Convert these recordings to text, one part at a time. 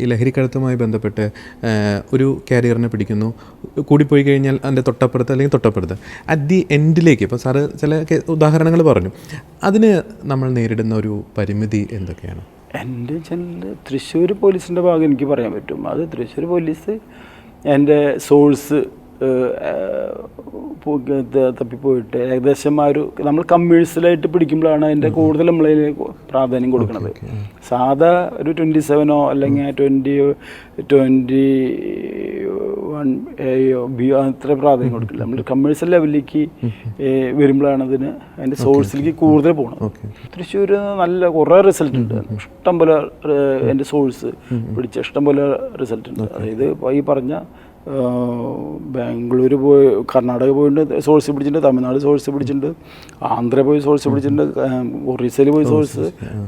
ഈ ലഹരിക്കടത്തുമായി ബന്ധപ്പെട്ട് ഒരു കാരിയറിനെ പിടിക്കുന്നു. കൂടിപ്പോയി കഴിഞ്ഞാൽ അതിന്റെ തൊട്ടപ്പുറത്ത് അല്ലെങ്കിൽ തൊട്ടപ്പുറത്ത്. അറ്റ് ദി എൻഡിലേക്ക് ഇപ്പോൾ സാറ് ചില ഉദാഹരണങ്ങൾ പറഞ്ഞു. അതിന് നമ്മൾ നേരിടുന്ന ഒരു പരിമിതി എന്തൊക്കെയാണ്? എന്റെ ചെല്ല് തൃശ്ശൂർ പോലീസിന്റെ ഭാഗം എനിക്ക് പറയാൻ പറ്റും. അത് തൃശ്ശൂർ പോലീസ് എന്റെ സോഴ്സ് തപ്പിപ്പോയിട്ട് ഏകദേശം ആ ഒരു നമ്മൾ കമ്മേഴ്സ്യലായിട്ട് പിടിക്കുമ്പോഴാണ് അതിന്റെ കൂടുതൽ നമ്മൾ പ്രാധാന്യം കൊടുക്കുന്നത് സാധാ ഒരു ട്വന്റി സെവനോ അല്ലെങ്കിൽ ട്വന്റി ട്വന്റി വൺ എയോ ബിയോ അത്ര പ്രാധാന്യം കൊടുക്കില്ല. നമ്മൾ കമ്മേഴ്സ്യൽ ലെവലിലേക്ക് വരുമ്പോഴാണ് അതിന് അതിന്റെ സോഴ്സിലേക്ക് കൂടുതൽ പോകണം തൃശ്ശൂർ നല്ല കുറേ റിസൾട്ട് ഉണ്ട്. ഇഷ്ടംപോലെ എന്റെ സോഴ്സ് പിടിച്ച ഇഷ്ടംപോലെ റിസൾട്ട് ഉണ്ട്. അതായത് ഈ പറഞ്ഞ ബാംഗ്ലൂർ പോയി കർണാടക പോയിട്ടുണ്ട് സോഴ്സ് പിടിച്ചിട്ടുണ്ട് തമിഴ്നാട് സോഴ്സ് പിടിച്ചിട്ടുണ്ട് ആന്ധ്ര പോയി സോഴ്സ് പിടിച്ചിട്ടുണ്ട് ഒറീസയിൽ പോയി സോഴ്സ്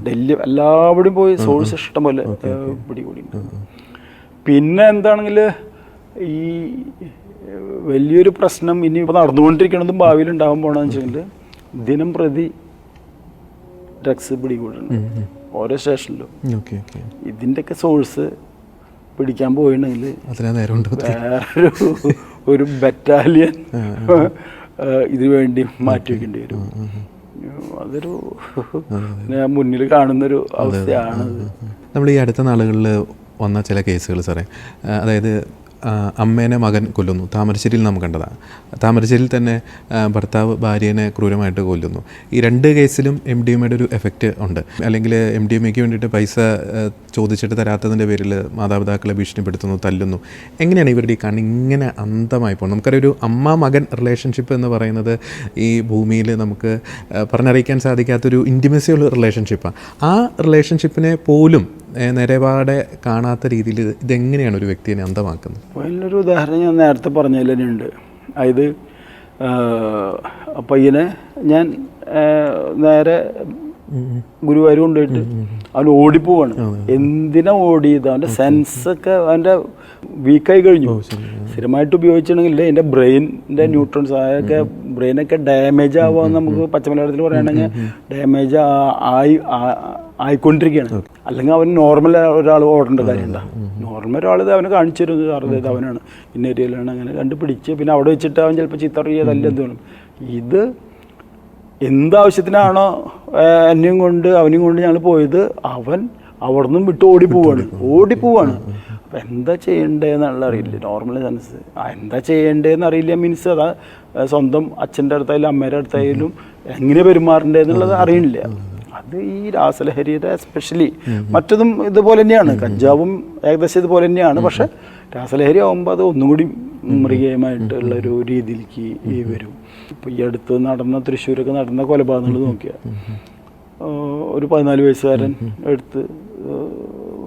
ഡൽഹി എല്ലാവിടെയും പോയി സോഴ്സ് ഇഷ്ടം പോലെ പിടികൂടിയിട്ടുണ്ട്. പിന്നെ എന്താണെങ്കിൽ ഈ വലിയൊരു പ്രശ്നം ഇനി ഇപ്പോൾ നടന്നുകൊണ്ടിരിക്കുന്നതും ഭാവിയിൽ ഉണ്ടാകാൻ പോകണമെന്ന് വെച്ചിട്ടുണ്ടെങ്കിൽ ദിനം പ്രതി ഡ്രഗ്സ് പിടികൂടുന്നുണ്ട് ഓരോ സ്റ്റേഷനിലും. ഇതിന്റെയൊക്കെ സോഴ്സ് പിടിക്കാൻ പോയിണ്ടെങ്കിൽ വേറൊരു ഒരു ബറ്റാലിയൻ ഇതിനു വേണ്ടി മാറ്റി വെക്കേണ്ടി വരും. അതൊരു ഞാൻ മുന്നിൽ കാണുന്നൊരു അവസ്ഥയാണ്. നമ്മൾ ഈ അടുത്ത നാളുകളിൽ വന്ന ചില കേസുകൾ സാറേ അതായത് അമ്മേനെ മകൻ കൊല്ലുന്നു. താമരശ്ശേരിയിൽ നാം കണ്ടതാണ് താമരശ്ശേരിയിൽ തന്നെ ഭർത്താവ് ഭാര്യനെ ക്രൂരമായിട്ട് കൊല്ലുന്നു. ഈ രണ്ട് കേസിലും എം ഡി എമ്മയുടെ ഒരു എഫക്റ്റ് ഉണ്ട്. അല്ലെങ്കിൽ എം ഡി എമ്മയ്ക്ക് വേണ്ടിയിട്ട് പൈസ ചോദിച്ചിട്ട് തരാത്തതിന്റെ പേരിൽ മാതാപിതാക്കളെ ഭീഷണിപ്പെടുത്തുന്നു തല്ലുന്നു. എങ്ങനെയാണ് ഇവരുടെ ഈ കണ്ണ് ഇങ്ങനെ അന്തമായി പോകുന്നത്? നമുക്കറിയാം ഒരു അമ്മ മകൻ റിലേഷൻഷിപ്പ് എന്ന് പറയുന്നത് ഈ ഭൂമിയിൽ നമുക്ക് പറഞ്ഞറിയിക്കാൻ സാധിക്കാത്തൊരു ഇന്റിമസിയുള്ള റിലേഷൻഷിപ്പാണ് ആ. റിലേഷൻഷിപ്പിനെ പോലും നിലപാടെ കാണാത്ത രീതിയിൽ ഇതെങ്ങനെയാണ് ഒരു വ്യക്തിയെ അന്ധമാക്കുന്നത്? അതിനൊരു ഉദാഹരണം ഞാൻ നേരത്തെ പറഞ്ഞതിൽ തന്നെയുണ്ട് അതായത് പയ്യനെ ഞാൻ നേരെ ഗുരുവായൂർ കൊണ്ടുപോയിട്ട് അവൻ ഓടിപ്പോവാണ്. എന്തിനാ ഓടിയത്? അവന്റെ സെൻസ് ഒക്കെ അവന്റെ വീക്കായി കഴിഞ്ഞു. സ്ഥിരമായിട്ട് ഉപയോഗിച്ചിട്ടുണ്ടെങ്കിൽ എന്റെ ബ്രെയിനിന്റെ ന്യൂട്രോൺസ് അതൊക്കെ ബ്രെയിനൊക്കെ ഡാമേജ് ആവാന്ന് നമുക്ക് പച്ചമലയാളത്തിൽ പറയുകയാണെങ്കിൽ ഡാമേജ് ആയി ആയിക്കൊണ്ടിരിക്കുകയാണ്. അല്ലെങ്കിൽ അവൻ നോർമൽ ഒരാൾ ഓടേണ്ട കാര്യമുണ്ടോ. നോർമൽ ഒരാൾ ഇത് അവനെ കാണിച്ചു തരുന്നത് ഇത് അവനാണ്. ഇന്ന ഏരിയയിലാണ് അങ്ങനെ കണ്ടുപിടിച്ച് പിന്നെ അവിടെ വെച്ചിട്ട് അവൻ ചിലപ്പോൾ ചിത്തറിയതല്ല എന്ത് വേണം ഇത് എന്താവശ്യത്തിനാണോ എന്നെയും കൊണ്ട് അവനെയും കൊണ്ട് ഞങ്ങൾ പോയത് അവൻ അവിടെ നിന്നും വിട്ട് ഓടി പോവാണ്. അപ്പം എന്താ ചെയ്യേണ്ടതെന്നുള്ള അറിയില്ല. നോർമൽ സെൻസ് എന്താ ചെയ്യേണ്ടതെന്ന് അറിയില്ല മീൻസ് അതാ സ്വന്തം അച്ഛന്റെ അടുത്തായാലും അമ്മയുടെ അടുത്തായാലും എങ്ങനെ പെരുമാറേണ്ടതെന്നുള്ളത് അറിയണില്ല. അത് ഈ രാസലഹരിയുടെ എസ്പെഷ്യലി മറ്റതും ഇതുപോലെ തന്നെയാണ് കഞ്ചാവും ഏകദേശം ഇതുപോലെ തന്നെയാണ് പക്ഷെ രാസലഹരി ആകുമ്പോൾ അത് ഒന്നും കൂടി മൃഗീയമായിട്ടുള്ള ഒരു രീതിയിലേക്ക് ഈ വരും ഇപ്പോൾ ഈ അടുത്ത് നടന്ന തൃശ്ശൂരൊക്കെ നടന്ന കൊലപാതകങ്ങൾ നോക്കിയാൽ ഒരു പതിനാല് വയസ്സുകാരൻ എടുത്ത്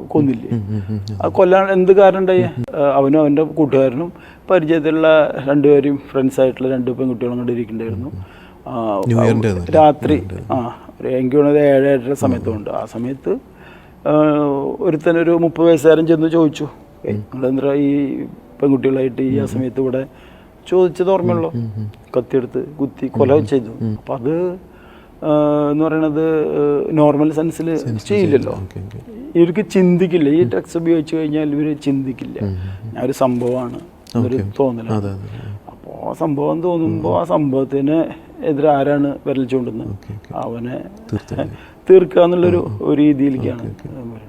കൊന്നില്ലേ ആ കൊല്ലാൻ എന്ത് കാരണം ഉണ്ടായി അവനും അവന്റെ കൂട്ടുകാരനും പരിചയത്തിലുള്ള രണ്ടുപേരും ഫ്രണ്ട്സ് ആയിട്ടുള്ള രണ്ട് പെൺകുട്ടികളും കണ്ടിരിക്കണ്ടായിരുന്നു രാത്രി ആ ഒരു എനിക്ക് തോന്നുന്നത് ഏഴ് ഏഴര സമയത്തുണ്ട് ആ സമയത്ത് ഒരുത്തനൊരു മുപ്പത് വയസ്സുകാരൻ ചെന്ന് ചോദിച്ചു. നിങ്ങളെന്താ ഈ പെൺകുട്ടികളായിട്ട് ഈ ആ സമയത്ത് ഇവിടെ? ചോദിച്ചത് ഓർമ്മയുള്ളൂ. കത്തിയെടുത്ത് കുത്തി കൊല ചെയ്തു. അപ്പം അത് എന്ന് പറയണത് നോർമൽ സെൻസിൽ ചെയ്യില്ലല്ലോ. ഇവർക്ക് ചിന്തിക്കില്ല. ഈ ഡ്രഗ്സ് ഉപയോഗിച്ച് കഴിഞ്ഞാൽ ഇവർ ചിന്തിക്കില്ല. ഞാൻ ഒരു സംഭവമാണ് ഒരു തോന്നലാണ്. അപ്പോൾ ആ സംഭവം തോന്നുമ്പോൾ ആ സംഭവത്തിന് എതിരെ ആരാണ് വിരൽ ചൂണ്ടുന്നത്? അവനെ തീർക്കുക എന്നുള്ളൊരു ഒരു രീതിയിലേക്കാണ് വരുന്നത്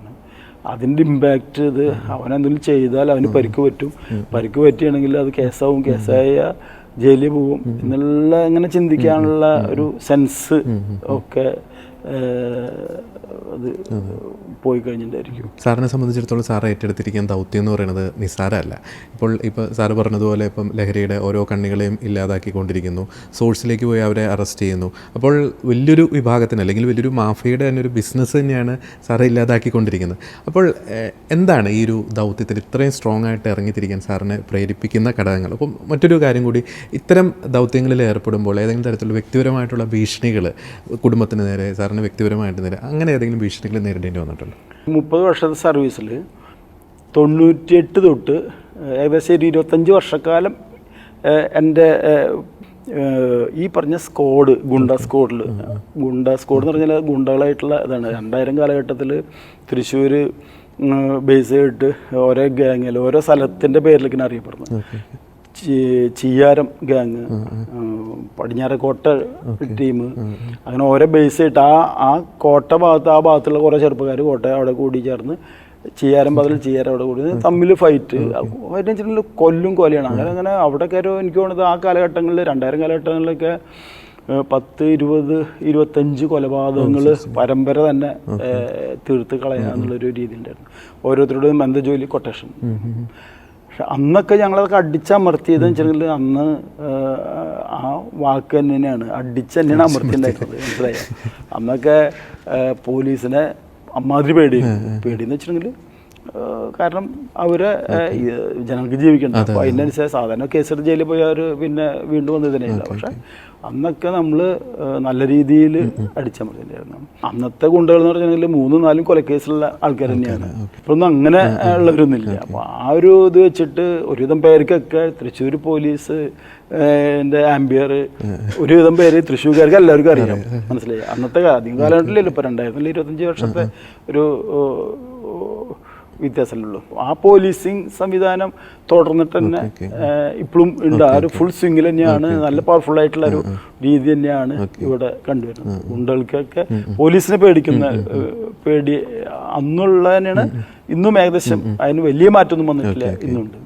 അതിന്റെ ഇമ്പാക്റ്റ് ഇത് അവനെന്തെങ്കിലും ചെയ്താൽ അവന് പരിക്ക് പറ്റും. പരിക്ക് പറ്റുകയാണെങ്കിൽ അത് കേസാവും. കേസായ ജയിലിൽ പോവും. എന്നുള്ള അങ്ങനെ ചിന്തിക്കാനുള്ള ഒരു സെൻസ് ഒക്കെ അത് പോയി കഴിഞ്ഞിട്ടായിരിക്കും. സാറിനെ സംബന്ധിച്ചിടത്തോളം സാർ ഏറ്റെടുത്തിരിക്കുന്ന ദൗത്യം എന്ന് പറയുന്നത് നിസ്സാരമല്ല. ഇപ്പോൾ ഇപ്പോൾ സാറ് പറഞ്ഞതുപോലെ ഇപ്പം ലഹരിയുടെ ഓരോ കണ്ണികളെയും ഇല്ലാതാക്കിക്കൊണ്ടിരിക്കുന്നു. സോഴ്സിലേക്ക് പോയി അവരെ അറസ്റ്റ് ചെയ്യുന്നു. അപ്പോൾ വലിയൊരു വിഭാഗത്തിന് അല്ലെങ്കിൽ വലിയൊരു മാഫിയയുടെ തന്നെ ഒരു ബിസിനസ് തന്നെയാണ് സാറെ ഇല്ലാതാക്കിക്കൊണ്ടിരിക്കുന്നത്. അപ്പോൾ എന്താണ് ഈ ഒരു ദൗത്യത്തിൽ ഇത്രയും സ്ട്രോങ് ആയിട്ട് ഇറങ്ങിത്തിരിക്കാൻ സാറിനെ പ്രേരിപ്പിക്കുന്ന ഘടകങ്ങൾ? അപ്പം മറ്റൊരു കാര്യം കൂടി ഇത്തരം ദൗത്യങ്ങളിൽ ഏർപ്പെടുമ്പോൾ ഏതെങ്കിലും തരത്തിലുള്ള വ്യക്തിപരമായിട്ടുള്ള ഭീഷണികൾ കുടുംബത്തിന് നേരെ സാറിന് വ്യക്തിപരമായിട്ട് നേരെ അങ്ങനെ ഏതെങ്കിലും ഭീഷണികൾ നേരിടേണ്ടി വന്നിട്ടുണ്ടോ? മുപ്പത് വർഷത്തെ സർവീസിൽ തൊണ്ണൂറ്റിയെട്ട് തൊട്ട് ഏകദേശം ഒരു ഇരുപത്തഞ്ച് വർഷക്കാലം എന്റെ ഈ പറഞ്ഞ സ്കോഡ് ഗുണ്ട സ്കോഡിൽ ഗുണ്ട സ്കോഡ് എന്ന് പറഞ്ഞാൽ ഗുണ്ടകളായിട്ടുള്ള ഇതാണ്. രണ്ടായിരം കാലഘട്ടത്തിൽ തൃശ്ശൂർ ബേസ് ചെയ്തിട്ട് ഓരോ ഗ്യാങ്ങിൽ ഓരോ സ്ഥലത്തിന്റെ പേരിലേക്കാണ് അറിയപ്പെടുന്നത്. ചി- ചിയ്യാരം ഗ്യാങ് പടിഞ്ഞാറക്കോട്ട ടീം അങ്ങനെ ഓരോ ബേസ് ആയിട്ട് ആ ആ കോട്ട ഭാഗത്ത് ആ ഭാഗത്തുള്ള കുറേ ചെറുപ്പക്കാർ കോട്ട അവിടെ കൂടി ചേർന്ന് ചിയാരം ബദൽ ചിയാരം അവിടെ കൂടി തമ്മിൽ ഫൈറ്റ് ഫൈറ്റ് വെച്ചിട്ടുണ്ടെങ്കിൽ കൊല്ലും കൊലയാണ്. അങ്ങനെ അങ്ങനെ അവിടെയൊക്കെ ഒരു എനിക്ക് തോന്നുന്നത് ആ കാലഘട്ടങ്ങളിൽ രണ്ടായിരം കാലഘട്ടങ്ങളിലൊക്കെ പത്ത് ഇരുപത് ഇരുപത്തഞ്ച് കൊലപാതകങ്ങൾ പരമ്പര തന്നെ തീർത്ത് കളയാന്നുള്ളൊരു രീതി ഉണ്ടായിരുന്നു ഓരോരുത്തരുടെയും എന്താ ജോലി കൊട്ടേഷൻ പക്ഷെ അന്നൊക്കെ ഞങ്ങളതൊക്കെ അടിച്ചമർത്തിയത് വെച്ചിട്ടുണ്ടെങ്കിൽ അന്ന് ആ വാക്ക് തന്നെയാണ്. അടിച്ച് തന്നെയാണ് അമർത്തിണ്ടായിട്ടുള്ളത് മനസ്സിലായോ? അന്നൊക്കെ പോലീസിനെ അമ്മാതിരി പേടി. പേടിയെന്ന് വെച്ചിട്ടുണ്ടെങ്കിൽ കാരണം അവരെ ജനങ്ങൾക്ക് ജീവിക്കണം അപ്പോൾ അതിനനുസരിച്ച് സാധാരണ കേസെടുത്ത് ജയിലിൽ പോയി അവർ പിന്നെ വീണ്ടും വന്നതിനെ തന്നെയില്ല പക്ഷെ അന്നൊക്കെ നമ്മൾ നല്ല രീതിയിൽ അടിച്ചമർത്തിണ്ടായിരുന്നു അന്നത്തെ ഗുണ്ടകൾ എന്ന് പറഞ്ഞിട്ടുണ്ടെങ്കിൽ മൂന്നും നാലും കൊലക്കേസിലുള്ള ആൾക്കാർ തന്നെയാണ്. ഇപ്പൊന്നും അങ്ങനെ ഉള്ളവരൊന്നുമില്ല. അപ്പോൾ ആ ഒരു ഇത് വെച്ചിട്ട് ഒരുവിധം പേർക്കൊക്കെ തൃശ്ശൂർ പോലീസ് എന്റെ ആംബിയർ ഒരുവിധം പേര് തൃശ്ശൂർക്കാർക്ക് എല്ലാവർക്കും അറിയാം. മനസ്സിലായി? അന്നത്തെ അധികം കാലഘട്ടത്തിലല്ലോ ഇപ്പോൾ രണ്ടായിരത്തി ഇരുപത്തഞ്ച് വർഷത്തെ ഒരു വ്യത്യാസമല്ലുള്ളൂ ആ പോലീസിങ് സംവിധാനം തുടർന്നിട്ട് തന്നെ ഇപ്പോഴും ഉണ്ട്. ആ ഒരു ഫുൾ സ്വിങ്ങിൽ തന്നെയാണ്. നല്ല പവർഫുൾ ആയിട്ടുള്ള ഒരു രീതി തന്നെയാണ് ഇവിടെ കണ്ടുവരുന്നത്. ഗുണ്ടകൾക്കൊക്കെ പോലീസിനെ പേടിക്കുന്ന പേടി അന്നുള്ള തന്നെയാണ് ഇന്നും ഏകദേശം അതിന് വലിയ മാറ്റമൊന്നും വന്നിട്ടില്ല ഇന്നുണ്ട്.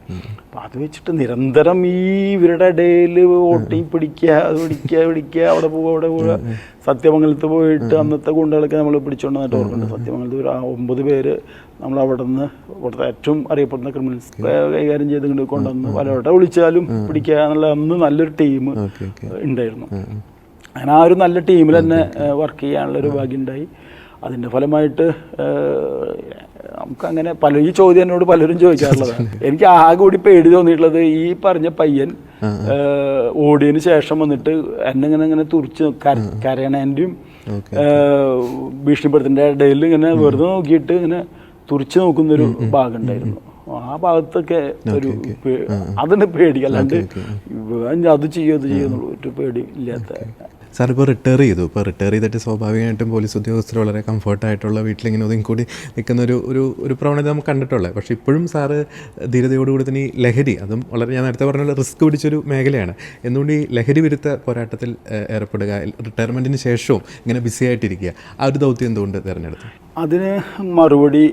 അപ്പൊ അത് വെച്ചിട്ട് നിരന്തരം ഈ ഇവരുടെ ഇടയിൽ ഓട്ടി പിടിക്കുക അത് പിടിക്കുക പിടിക്കുക അവിടെ പോവുക അവിടെ പോവുക. സത്യമംഗലത്ത് പോയിട്ട് അന്നത്തെ ഗുണ്ടകളൊക്കെ നമ്മൾ പിടിച്ചോണ്ട് വന്നിട്ട് ഓർക്കുന്നുണ്ട്. സത്യമംഗലത്ത് ഒരു ഒമ്പത് പേര് നമ്മൾ അവിടെ നിന്ന് ഇവിടുത്തെ ഏറ്റവും അറിയപ്പെടുന്ന ക്രിമിനൽസ് കൈകാര്യം ചെയ്ത് കൊണ്ടുവന്ന് പലവട്ടം വിളിച്ചാലും പിടിക്കുക എന്നുള്ള അന്ന് നല്ലൊരു ടീം ഉണ്ടായിരുന്നു. അങ്ങനെ ആ ഒരു നല്ല ടീമിൽ തന്നെ വർക്ക് ചെയ്യാനുള്ള ഒരു ഭാഗ്യം ഉണ്ടായി. അതിന്റെ ഫലമായിട്ട് നമുക്കങ്ങനെ പല ഈ ചോദ്യം എന്നോട് പലരും ചോദിക്കാറുള്ളതാണ് എനിക്ക് ആകെ കൂടി പേടി തോന്നിയിട്ടുള്ളത് ഈ പറഞ്ഞ പയ്യൻ ഓടിയതിന് ശേഷം വന്നിട്ട് എന്നെ ഇങ്ങനെ ഇങ്ങനെ തുറച്ച് കര- കരയണേന്റെയും ഭീഷണിപ്പെടുത്തിന്റെ ഇടയിൽ ഇങ്ങനെ വെറുതെ നോക്കിയിട്ട് ഇങ്ങനെ തുറിച്ച് നോക്കുന്നൊരു ഭാഗം ഉണ്ടായിരുന്നു ആ ഭാഗത്തൊക്കെ ഒരു അതിന് പേടി. അല്ലാണ്ട് അത് ചെയ്യും അത് ചെയ്യുന്നുള്ളൂ ഒരു പേടി ഇല്ലാത്ത സാർ ഇപ്പോൾ റിട്ടയർ ചെയ്തു. ഇപ്പോൾ റിട്ടയർ ചെയ്തിട്ട് സ്വാഭാവികമായിട്ടും പോലീസ് ഉദ്യോഗസ്ഥർ വളരെ കംഫർട്ടായിട്ടുള്ള വീട്ടിലിങ്ങനെ ഒതുങ്ങിക്കൂടി നിൽക്കുന്ന ഒരു ഒരു ഒരു പ്രവണത നമുക്ക് കണ്ടിട്ടുള്ളത്. പക്ഷേ ഇപ്പോഴും സാറ് ധീരതയോടുകൂടി തന്നെ ഈ ലഹരി അതും വളരെ ഞാൻ നേരത്തെ പറഞ്ഞ റിസ്ക് പിടിച്ചൊരു മേഖലയാണ്. എന്തുകൊണ്ട് ഈ ലഹരി വിരുദ്ധ പോരാട്ടത്തിൽ ഏർപ്പെടുക റിട്ടയർമെന്റിന് ശേഷവും ഇങ്ങനെ ബിസി ആയിട്ടിരിക്കുക ആ ഒരു ദൗത്യം എന്തുകൊണ്ട് തിരഞ്ഞെടുത്തു? അതിന് മറുപടി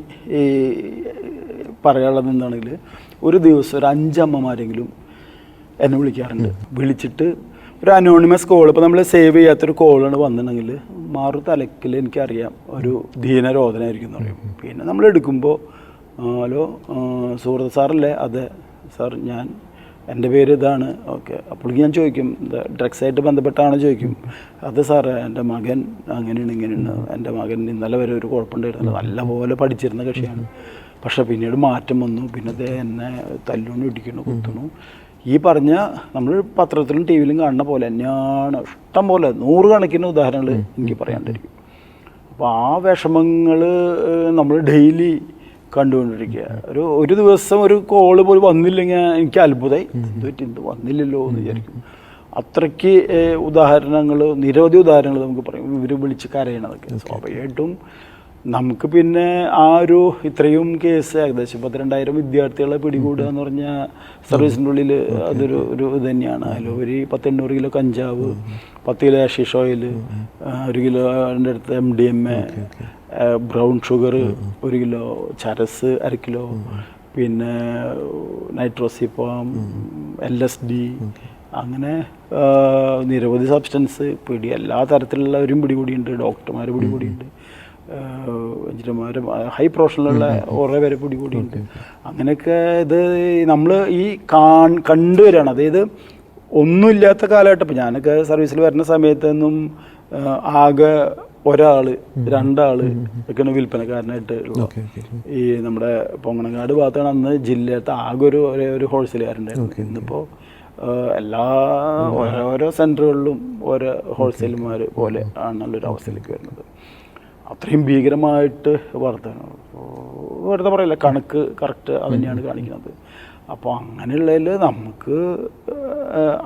പറയാനുള്ളത് എന്താണെങ്കിൽ ഒരു ദിവസം ഒരു അഞ്ചമ്മമാരെങ്കിലും എന്നെ വിളിക്കാറുണ്ട്. വിളിച്ചിട്ട് ഒരു അനോണിമസ് കോൾ ഇപ്പോൾ നമ്മൾ സേവ് ചെയ്യാത്തൊരു കോളാണ് വന്നിട്ടുണ്ടെങ്കിൽ മാറു തലക്കിൽ എനിക്കറിയാം. ഒരു ദീനരോധനായിരിക്കും എന്ന് പറയും. പിന്നെ നമ്മൾ എടുക്കുമ്പോൾ ഹലോ സുഹൃത്ത് സാറല്ലേ? അതെ സാർ ഞാൻ. എന്റെ പേര് ഇതാണ്. ഓക്കെ. അപ്പോഴേക്കും ഞാൻ ചോദിക്കും ഡ്രഗ്സായിട്ട് ബന്ധപ്പെട്ടാണോ ചോദിക്കും. അത് സാറേ എന്റെ മകൻ അങ്ങനെയാണ് ഇങ്ങനെയാണ്. എന്റെ മകൻ ഇന്നലെ വരെ ഒരു കുഴപ്പമുണ്ടായിരുന്നില്ല. നല്ലപോലെ പഠിച്ചിരുന്ന കക്ഷിയാണ്. പക്ഷേ പിന്നീട് മാറ്റം വന്നു. പിന്നെ ദേ എന്നെ തല്ലുകൊണ്ട് ഇടിക്കണു കുത്തുന്നു. ഈ പറഞ്ഞ നമ്മൾ പത്രത്തിലും ടി വിയിലും കാണുന്ന പോലെ തന്നെയാണ്. ഇഷ്ടം പോലെ നൂറുകണക്കിന് ഉദാഹരണങ്ങൾ എനിക്ക് പറയാണ്ടിരിക്കും അപ്പോൾ ആ വിഷമങ്ങൾ നമ്മൾ ഡെയിലി കണ്ടുകൊണ്ടിരിക്കുക. ഒരു ഒരു ദിവസം ഒരു കോൾ പോലും വന്നില്ലെങ്കിൽ എനിക്ക് അത്ഭുതമായി എന്തുപറ്റി എന്ത് വന്നില്ലല്ലോ എന്ന് വിചാരിക്കും. അത്രയ്ക്ക് ഉദാഹരണങ്ങൾ നിരവധി ഉദാഹരണങ്ങൾ നമുക്ക് പറയും. ഇവർ വിളിച്ച് കരയണതൊക്കെ സ്വാഭാവികമായിട്ടും നമുക്ക് പിന്നെ ആ ഒരു ഇത്രയും കേസ് ഏകദേശം പത്തിരണ്ടായിരം വിദ്യാർത്ഥികളെ പിടികൂടുക എന്ന് പറഞ്ഞാൽ സർവീസിന്റെ ഉള്ളിൽ അതൊരു ഒരു ഇത് തന്നെയാണ്. അതിലൊരു പത്തെണ്ണൂറ് കിലോ കഞ്ചാവ് പത്ത് കിലോ ആഷീഷ് ഓയിൽ ഒരു കിലോ അതിന്റെ അടുത്ത് M D M A brown sugar ഒരു കിലോ ചരസ് അര കിലോ. പിന്നെ നൈട്രോസിപ്പം എൽ എസ് ഡി അങ്ങനെ നിരവധി സബ്സ്റ്റൻസ് പിടി എല്ലാ തരത്തിലുള്ളവരും പിടികൂടിയുണ്ട് ഡോക്ടർമാർ പിടികൂടിയുണ്ട് എഞ്ചിനീയർമാർ ഹൈ പ്രൊഫഷനിലുള്ള കുറേ പേരെ പിടികൂടിയുണ്ട് അങ്ങനെയൊക്കെ ഇത് നമ്മൾ ഈ കാൺ കണ്ടുവരികയാണ് അതായത് ഒന്നുമില്ലാത്ത കാലഘട്ടം. ഇപ്പം ഞാനൊക്കെ സർവീസിൽ വരുന്ന സമയത്തൊന്നും ആകെ ഒരാൾ രണ്ടാൾ ഒക്കെയാണ് വിൽപ്പനക്കാരനായിട്ട് ഈ നമ്മുടെ പൊങ്ങണങ്ങാട് ഭാഗത്താണ് അന്ന് ജില്ലത്തെ ആകെ ഒരു ഒരേ ഒരു ഹോൾസെയിലുകാരുണ്ടായിരുന്നു ഇന്നിപ്പോൾ എല്ലാ ഓരോരോ സെന്ററുകളിലും ഓരോ ഹോൾസെയിൽമാർ പോലെ ആണുള്ളൊരു അവസ്ഥയിലേക്ക് വരുന്നത്. അത്രയും ഭീകരമായിട്ട് വർധന വെറുതെ പറയില്ല കണക്ക് കറക്റ്റ് അത് തന്നെയാണ് കാണിക്കുന്നത്. അപ്പോൾ അങ്ങനെയുള്ളതിൽ നമുക്ക്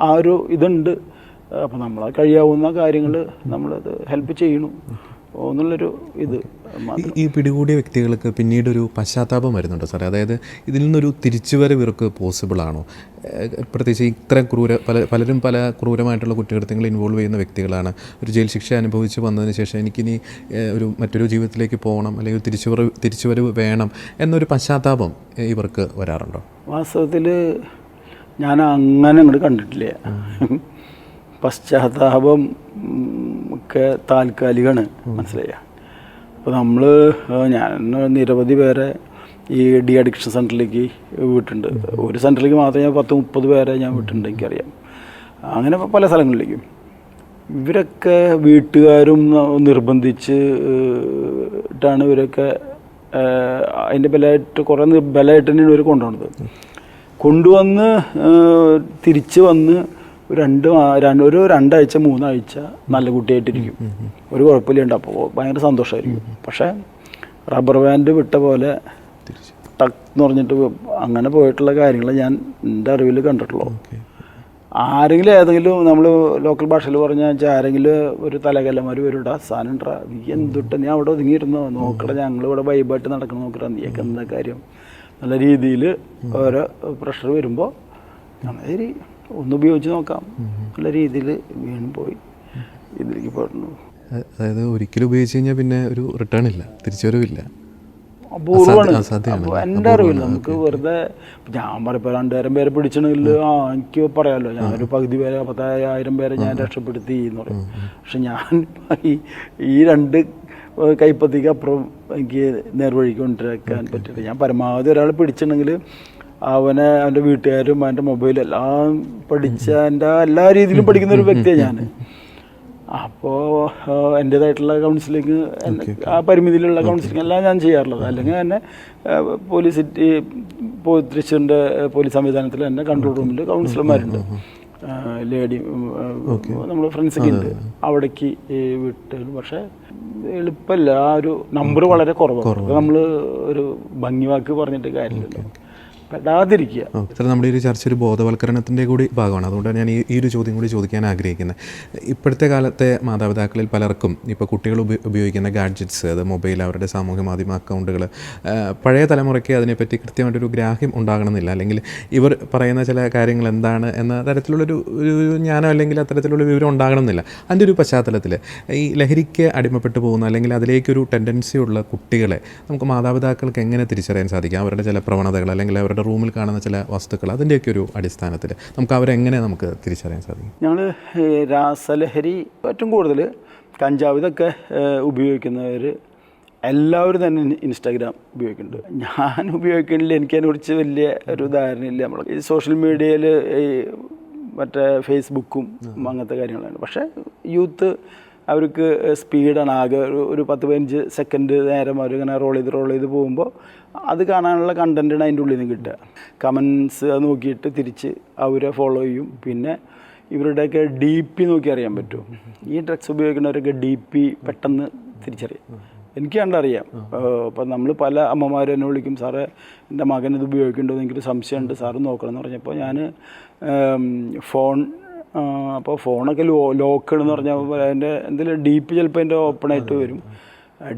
ആ ഒരു ഇതുണ്ട്. അപ്പോൾ നമ്മളെ കഴിയാവുന്ന കാര്യങ്ങൾ നമ്മളത് ഹെൽപ്പ് ചെയ്യണു. എന്നുള്ളൊരു ഇത്. ഈ- പിടികൂടിയ വ്യക്തികൾക്ക് പിന്നീട് ഒരു പശ്ചാത്താപം വരുന്നുണ്ടോ സാറേ? അതായത് ഇതിൽ നിന്നൊരു തിരിച്ചുവരവ് ഇവർക്ക് പോസിബിൾ ആണോ പ്രത്യേകിച്ച് ഇത്ര ക്രൂര പല പലരും പല ക്രൂരമായിട്ടുള്ള കുറ്റകൃത്യങ്ങൾ ഇൻവോൾവ് ചെയ്യുന്ന വ്യക്തികളാണ്. ഒരു ജയിൽ ശിക്ഷ അനുഭവിച്ച് വന്നതിന് ശേഷം എനിക്കിനി ഒരു മറ്റൊരു ജീവിതത്തിലേക്ക് പോകണം അല്ലെങ്കിൽ തിരിച്ചുവരവ് തിരിച്ചുവരവ് വേണം എന്നൊരു പശ്ചാത്താപം ഇവർക്ക് വരാറുണ്ടോ? വാസ്തവത്തിൽ ഞാൻ അങ്ങനെ അങ്ങോട്ട് കണ്ടിട്ടില്ല. പശ്ചാത്താപം ഒക്കെ താൽക്കാലികമാണ് മനസ്സിലായ? അപ്പോൾ നമ്മൾ ഞാൻ നിരവധി പേരെ ഈ ഡി അഡിക്ഷൻ സെന്ററിലേക്ക് വിട്ടിട്ടുണ്ട്. ഒരു സെന്ററിലേക്ക് മാത്രമേ ഞാൻ പത്ത് മുപ്പത് പേരെ ഞാൻ വിട്ടിട്ടുണ്ട് എനിക്കറിയാം. അങ്ങനെ പല സ്ഥലങ്ങളിലേക്കും. ഇവരൊക്കെ വീട്ടുകാരും നിർബന്ധിച്ച് ഏഹ്, ഇട്ടാണ് ഇവരൊക്കെ അതിന്റെ ബലമായിട്ട് കുറേ ബലമായിട്ട് തന്നെയാണ് ഇവർ കൊണ്ടുപോകുന്നത് കൊണ്ടുവന്ന് തിരിച്ച് വന്ന് രണ്ട് ഒരു രണ്ടാഴ്ച മൂന്നാഴ്ച നല്ല കുട്ടിയായിട്ടിരിക്കും. ഒരു കുഴപ്പമില്ല അപ്പോൾ ഭയങ്കര സന്തോഷമായിരിക്കും പക്ഷേ റബ്ബർ ബാൻഡ് വിട്ട പോലെ ടക്ക് എന്ന് പറഞ്ഞിട്ട് അങ്ങനെ പോയിട്ടുള്ള കാര്യങ്ങൾ ഞാൻ എന്റെ അറിവിൽ കണ്ടിട്ടുള്ളൂ. ആരെങ്കിലും ഏതെങ്കിലും നമ്മൾ ലോക്കൽ ഭാഷയിൽ പറഞ്ഞാൽ വെച്ചാൽ ആരെങ്കിലും ഒരു തലകല്ലമാർ വരുടാ സാധനം നീ എന്തുട്ട? നീ അവിടെ ഒതുങ്ങിയിരുന്നോ? നോക്കട ഞങ്ങൾ ഇവിടെ വൈബായിട്ട് നടക്കണം നോക്കട നീയൊക്കെ എന്താ കാര്യം? നല്ല രീതിയിൽ ഓരോ പ്രഷർ വരുമ്പോൾ ശരി. ഒന്ന് ഉപയോഗിച്ച് നോക്കാം. നല്ല രീതിയിൽ വീണ് പോയി ഇതിലേക്ക് പോയിരുന്നു അതായത് ഒരിക്കലും ഉപയോഗിച്ച് കഴിഞ്ഞാൽ പിന്നെ ഒരു റിട്ടേൺ ഇല്ല. തിരിച്ചുവരവില്ല അപൂർവമാണ്. എന്റെ അറിവില്ല നമുക്ക് വെറുതെ ഞാൻ പറയപ്പോൾ രണ്ടായിരം പേരെ പിടിച്ചിട്ടുണ്ടെങ്കിൽ ആ എനിക്ക് പറയാമല്ലോ ഞാൻ ഒരു പകുതി പേരെ പത്തായിരം പേരെ ഞാൻ രക്ഷപ്പെടുത്തി എന്ന് പറയും. പക്ഷെ ഞാൻ ഈ ഈ രണ്ട് കൈപ്പത്തിക്ക് അപ്പുറം എനിക്ക് നേർവഴിക്ക് കൊണ്ടിരിക്കാൻ പറ്റില്ല. ഞാൻ പരമാവധി ഒരാളെ പിടിച്ചിട്ടുണ്ടെങ്കിൽ അവനെ അവന്റെ വീട്ടുകാരും അവന്റെ മൊബൈലും എല്ലാം പഠിച്ച എന്റെ എല്ലാ രീതിയിലും പഠിക്കുന്ന ഒരു വ്യക്തിയാണ് ഞാൻ. അപ്പോൾ എന്റേതായിട്ടുള്ള കൗൺസിലിങ് ആ പരിമിതിയിലുള്ള കൗൺസിലിംഗ് എല്ലാം ഞാൻ ചെയ്യാറുള്ളത്. അല്ലെങ്കിൽ തന്നെ പോലീസ് സിറ്റി തൃശ്ശൂരിന്റെ പോലീസ് സംവിധാനത്തിൽ തന്നെ കൺട്രോൾ റൂമിൽ കൗൺസിലർമാരുണ്ട് ലേഡി നമ്മൾ ഫ്രണ്ട്സൊക്കെ ഉണ്ട്. അവിടേക്ക് വിട്ട് പക്ഷേ എളുപ്പമല്ല. ആ ഒരു നമ്പർ വളരെ കുറവാണ്. നമ്മൾ ഒരു ഭംഗി വാക്ക് പറഞ്ഞിട്ട് കാര്യമില്ലല്ലോ. പെടാതിരിക്കുക. സാർ നമ്മുടെ ഈ ചർച്ച ഒരു ബോധവൽക്കരണത്തിന്റെ കൂടി ഭാഗമാണ്. അതുകൊണ്ടാണ് ഞാൻ ഈ ഈ ഒരു ചോദ്യം കൂടി ചോദിക്കാൻ ആഗ്രഹിക്കുന്നത്. ഇപ്പോഴത്തെ കാലത്തെ മാതാപിതാക്കളിൽ പലർക്കും ഇപ്പോൾ കുട്ടികൾ ഉപയോഗിക്കുന്ന ഗാഡ്ജറ്റ്സ് അത് മൊബൈൽ അവരുടെ സാമൂഹ്യ മാധ്യമ അക്കൗണ്ടുകൾ പഴയ തലമുറയ്ക്ക് അതിനെപ്പറ്റി കൃത്യമായിട്ടൊരു ഗ്രാഹ്യം ഉണ്ടാകണമെന്നില്ല. അല്ലെങ്കിൽ ഇവർ പറയുന്ന ചില കാര്യങ്ങൾ എന്താണ് എന്ന തരത്തിലുള്ളൊരു ഒരു ജ്ഞാനം അല്ലെങ്കിൽ അത്തരത്തിലുള്ള വിവരം ഉണ്ടാകണമെന്നില്ല. അതിന്റെ ഒരു പശ്ചാത്തലത്തിൽ ഈ ലഹരിക്ക് അടിമപ്പെട്ടു പോകുന്ന അല്ലെങ്കിൽ അതിലേക്കൊരു ടെൻഡൻസി ഉള്ള കുട്ടികളെ നമുക്ക് മാതാപിതാക്കൾക്ക് എങ്ങനെ തിരിച്ചറിയാൻ സാധിക്കും? അവരുടെ ചില പ്രവണതകൾ അല്ലെങ്കിൽ അവരുടെ റൂമിൽ കാണുന്ന ചില വസ്തുക്കൾ അതിന്റെയൊക്കെ ഒരു അടിസ്ഥാനത്തിൽ നമുക്ക് അവരെങ്ങനെ നമുക്ക് തിരിച്ചറിയാൻ സാധിക്കും? ഞങ്ങൾ രാസലഹരി ഏറ്റവും കൂടുതൽ കഞ്ചാവ് ഇതൊക്കെ ഉപയോഗിക്കുന്നവർ എല്ലാവരും തന്നെ ഇൻസ്റ്റാഗ്രാം ഉപയോഗിക്കുന്നുണ്ട്. ഞാൻ ഉപയോഗിക്കുന്നില്ല എനിക്ക് അതിനെക്കുറിച്ച് വലിയ ഒരു ധാരണയില്ല. നമ്മൾ ഈ സോഷ്യൽ മീഡിയയിൽ ഈ മറ്റേ ഫേസ്ബുക്കും അങ്ങനത്തെ കാര്യങ്ങളാണ്. പക്ഷേ യൂത്ത് അവർക്ക് സ്പീഡാണ് ആകെ ഒരു ഒരു പത്ത് പതിനഞ്ച് സെക്കൻഡ് നേരം അവരിങ്ങനെ റോൾ ചെയ്ത് റോൾ ചെയ്ത് പോകുമ്പോൾ അത് കാണാനുള്ള കണ്ടന്റാണ് അതിന്റെ ഉള്ളിൽ നിന്ന് കിട്ടുക. കമൻസ് നോക്കിയിട്ട് തിരിച്ച് അവരെ ഫോളോ ചെയ്യും. പിന്നെ ഇവരുടെയൊക്കെ ഡി പി നോക്കി അറിയാൻ പറ്റും ഈ ഡ്രഗ്സ് ഉപയോഗിക്കുന്നവരൊക്കെ ഡി പി പെട്ടെന്ന് തിരിച്ചറിയാം. എനിക്ക് കണ്ടറിയാം. അപ്പം നമ്മൾ പല അമ്മമാരും എന്നെ വിളിക്കും സാറേ എന്റെ മകൻ ഇത് ഉപയോഗിക്കുന്നുണ്ടോ? എനിക്കൊരു സംശയമുണ്ട്. സാറ് നോക്കണം എന്ന് പറഞ്ഞപ്പോൾ ഞാൻ ഫോൺ അപ്പോൾ ഫോണൊക്കെ ലോ ലോക്ക് എന്ന് പറഞ്ഞാൽ അതിന്റെ എന്തെങ്കിലും ഡി പി ചിലപ്പോൾ അതിന്റെ ഓപ്പൺ ആയിട്ട് വരും.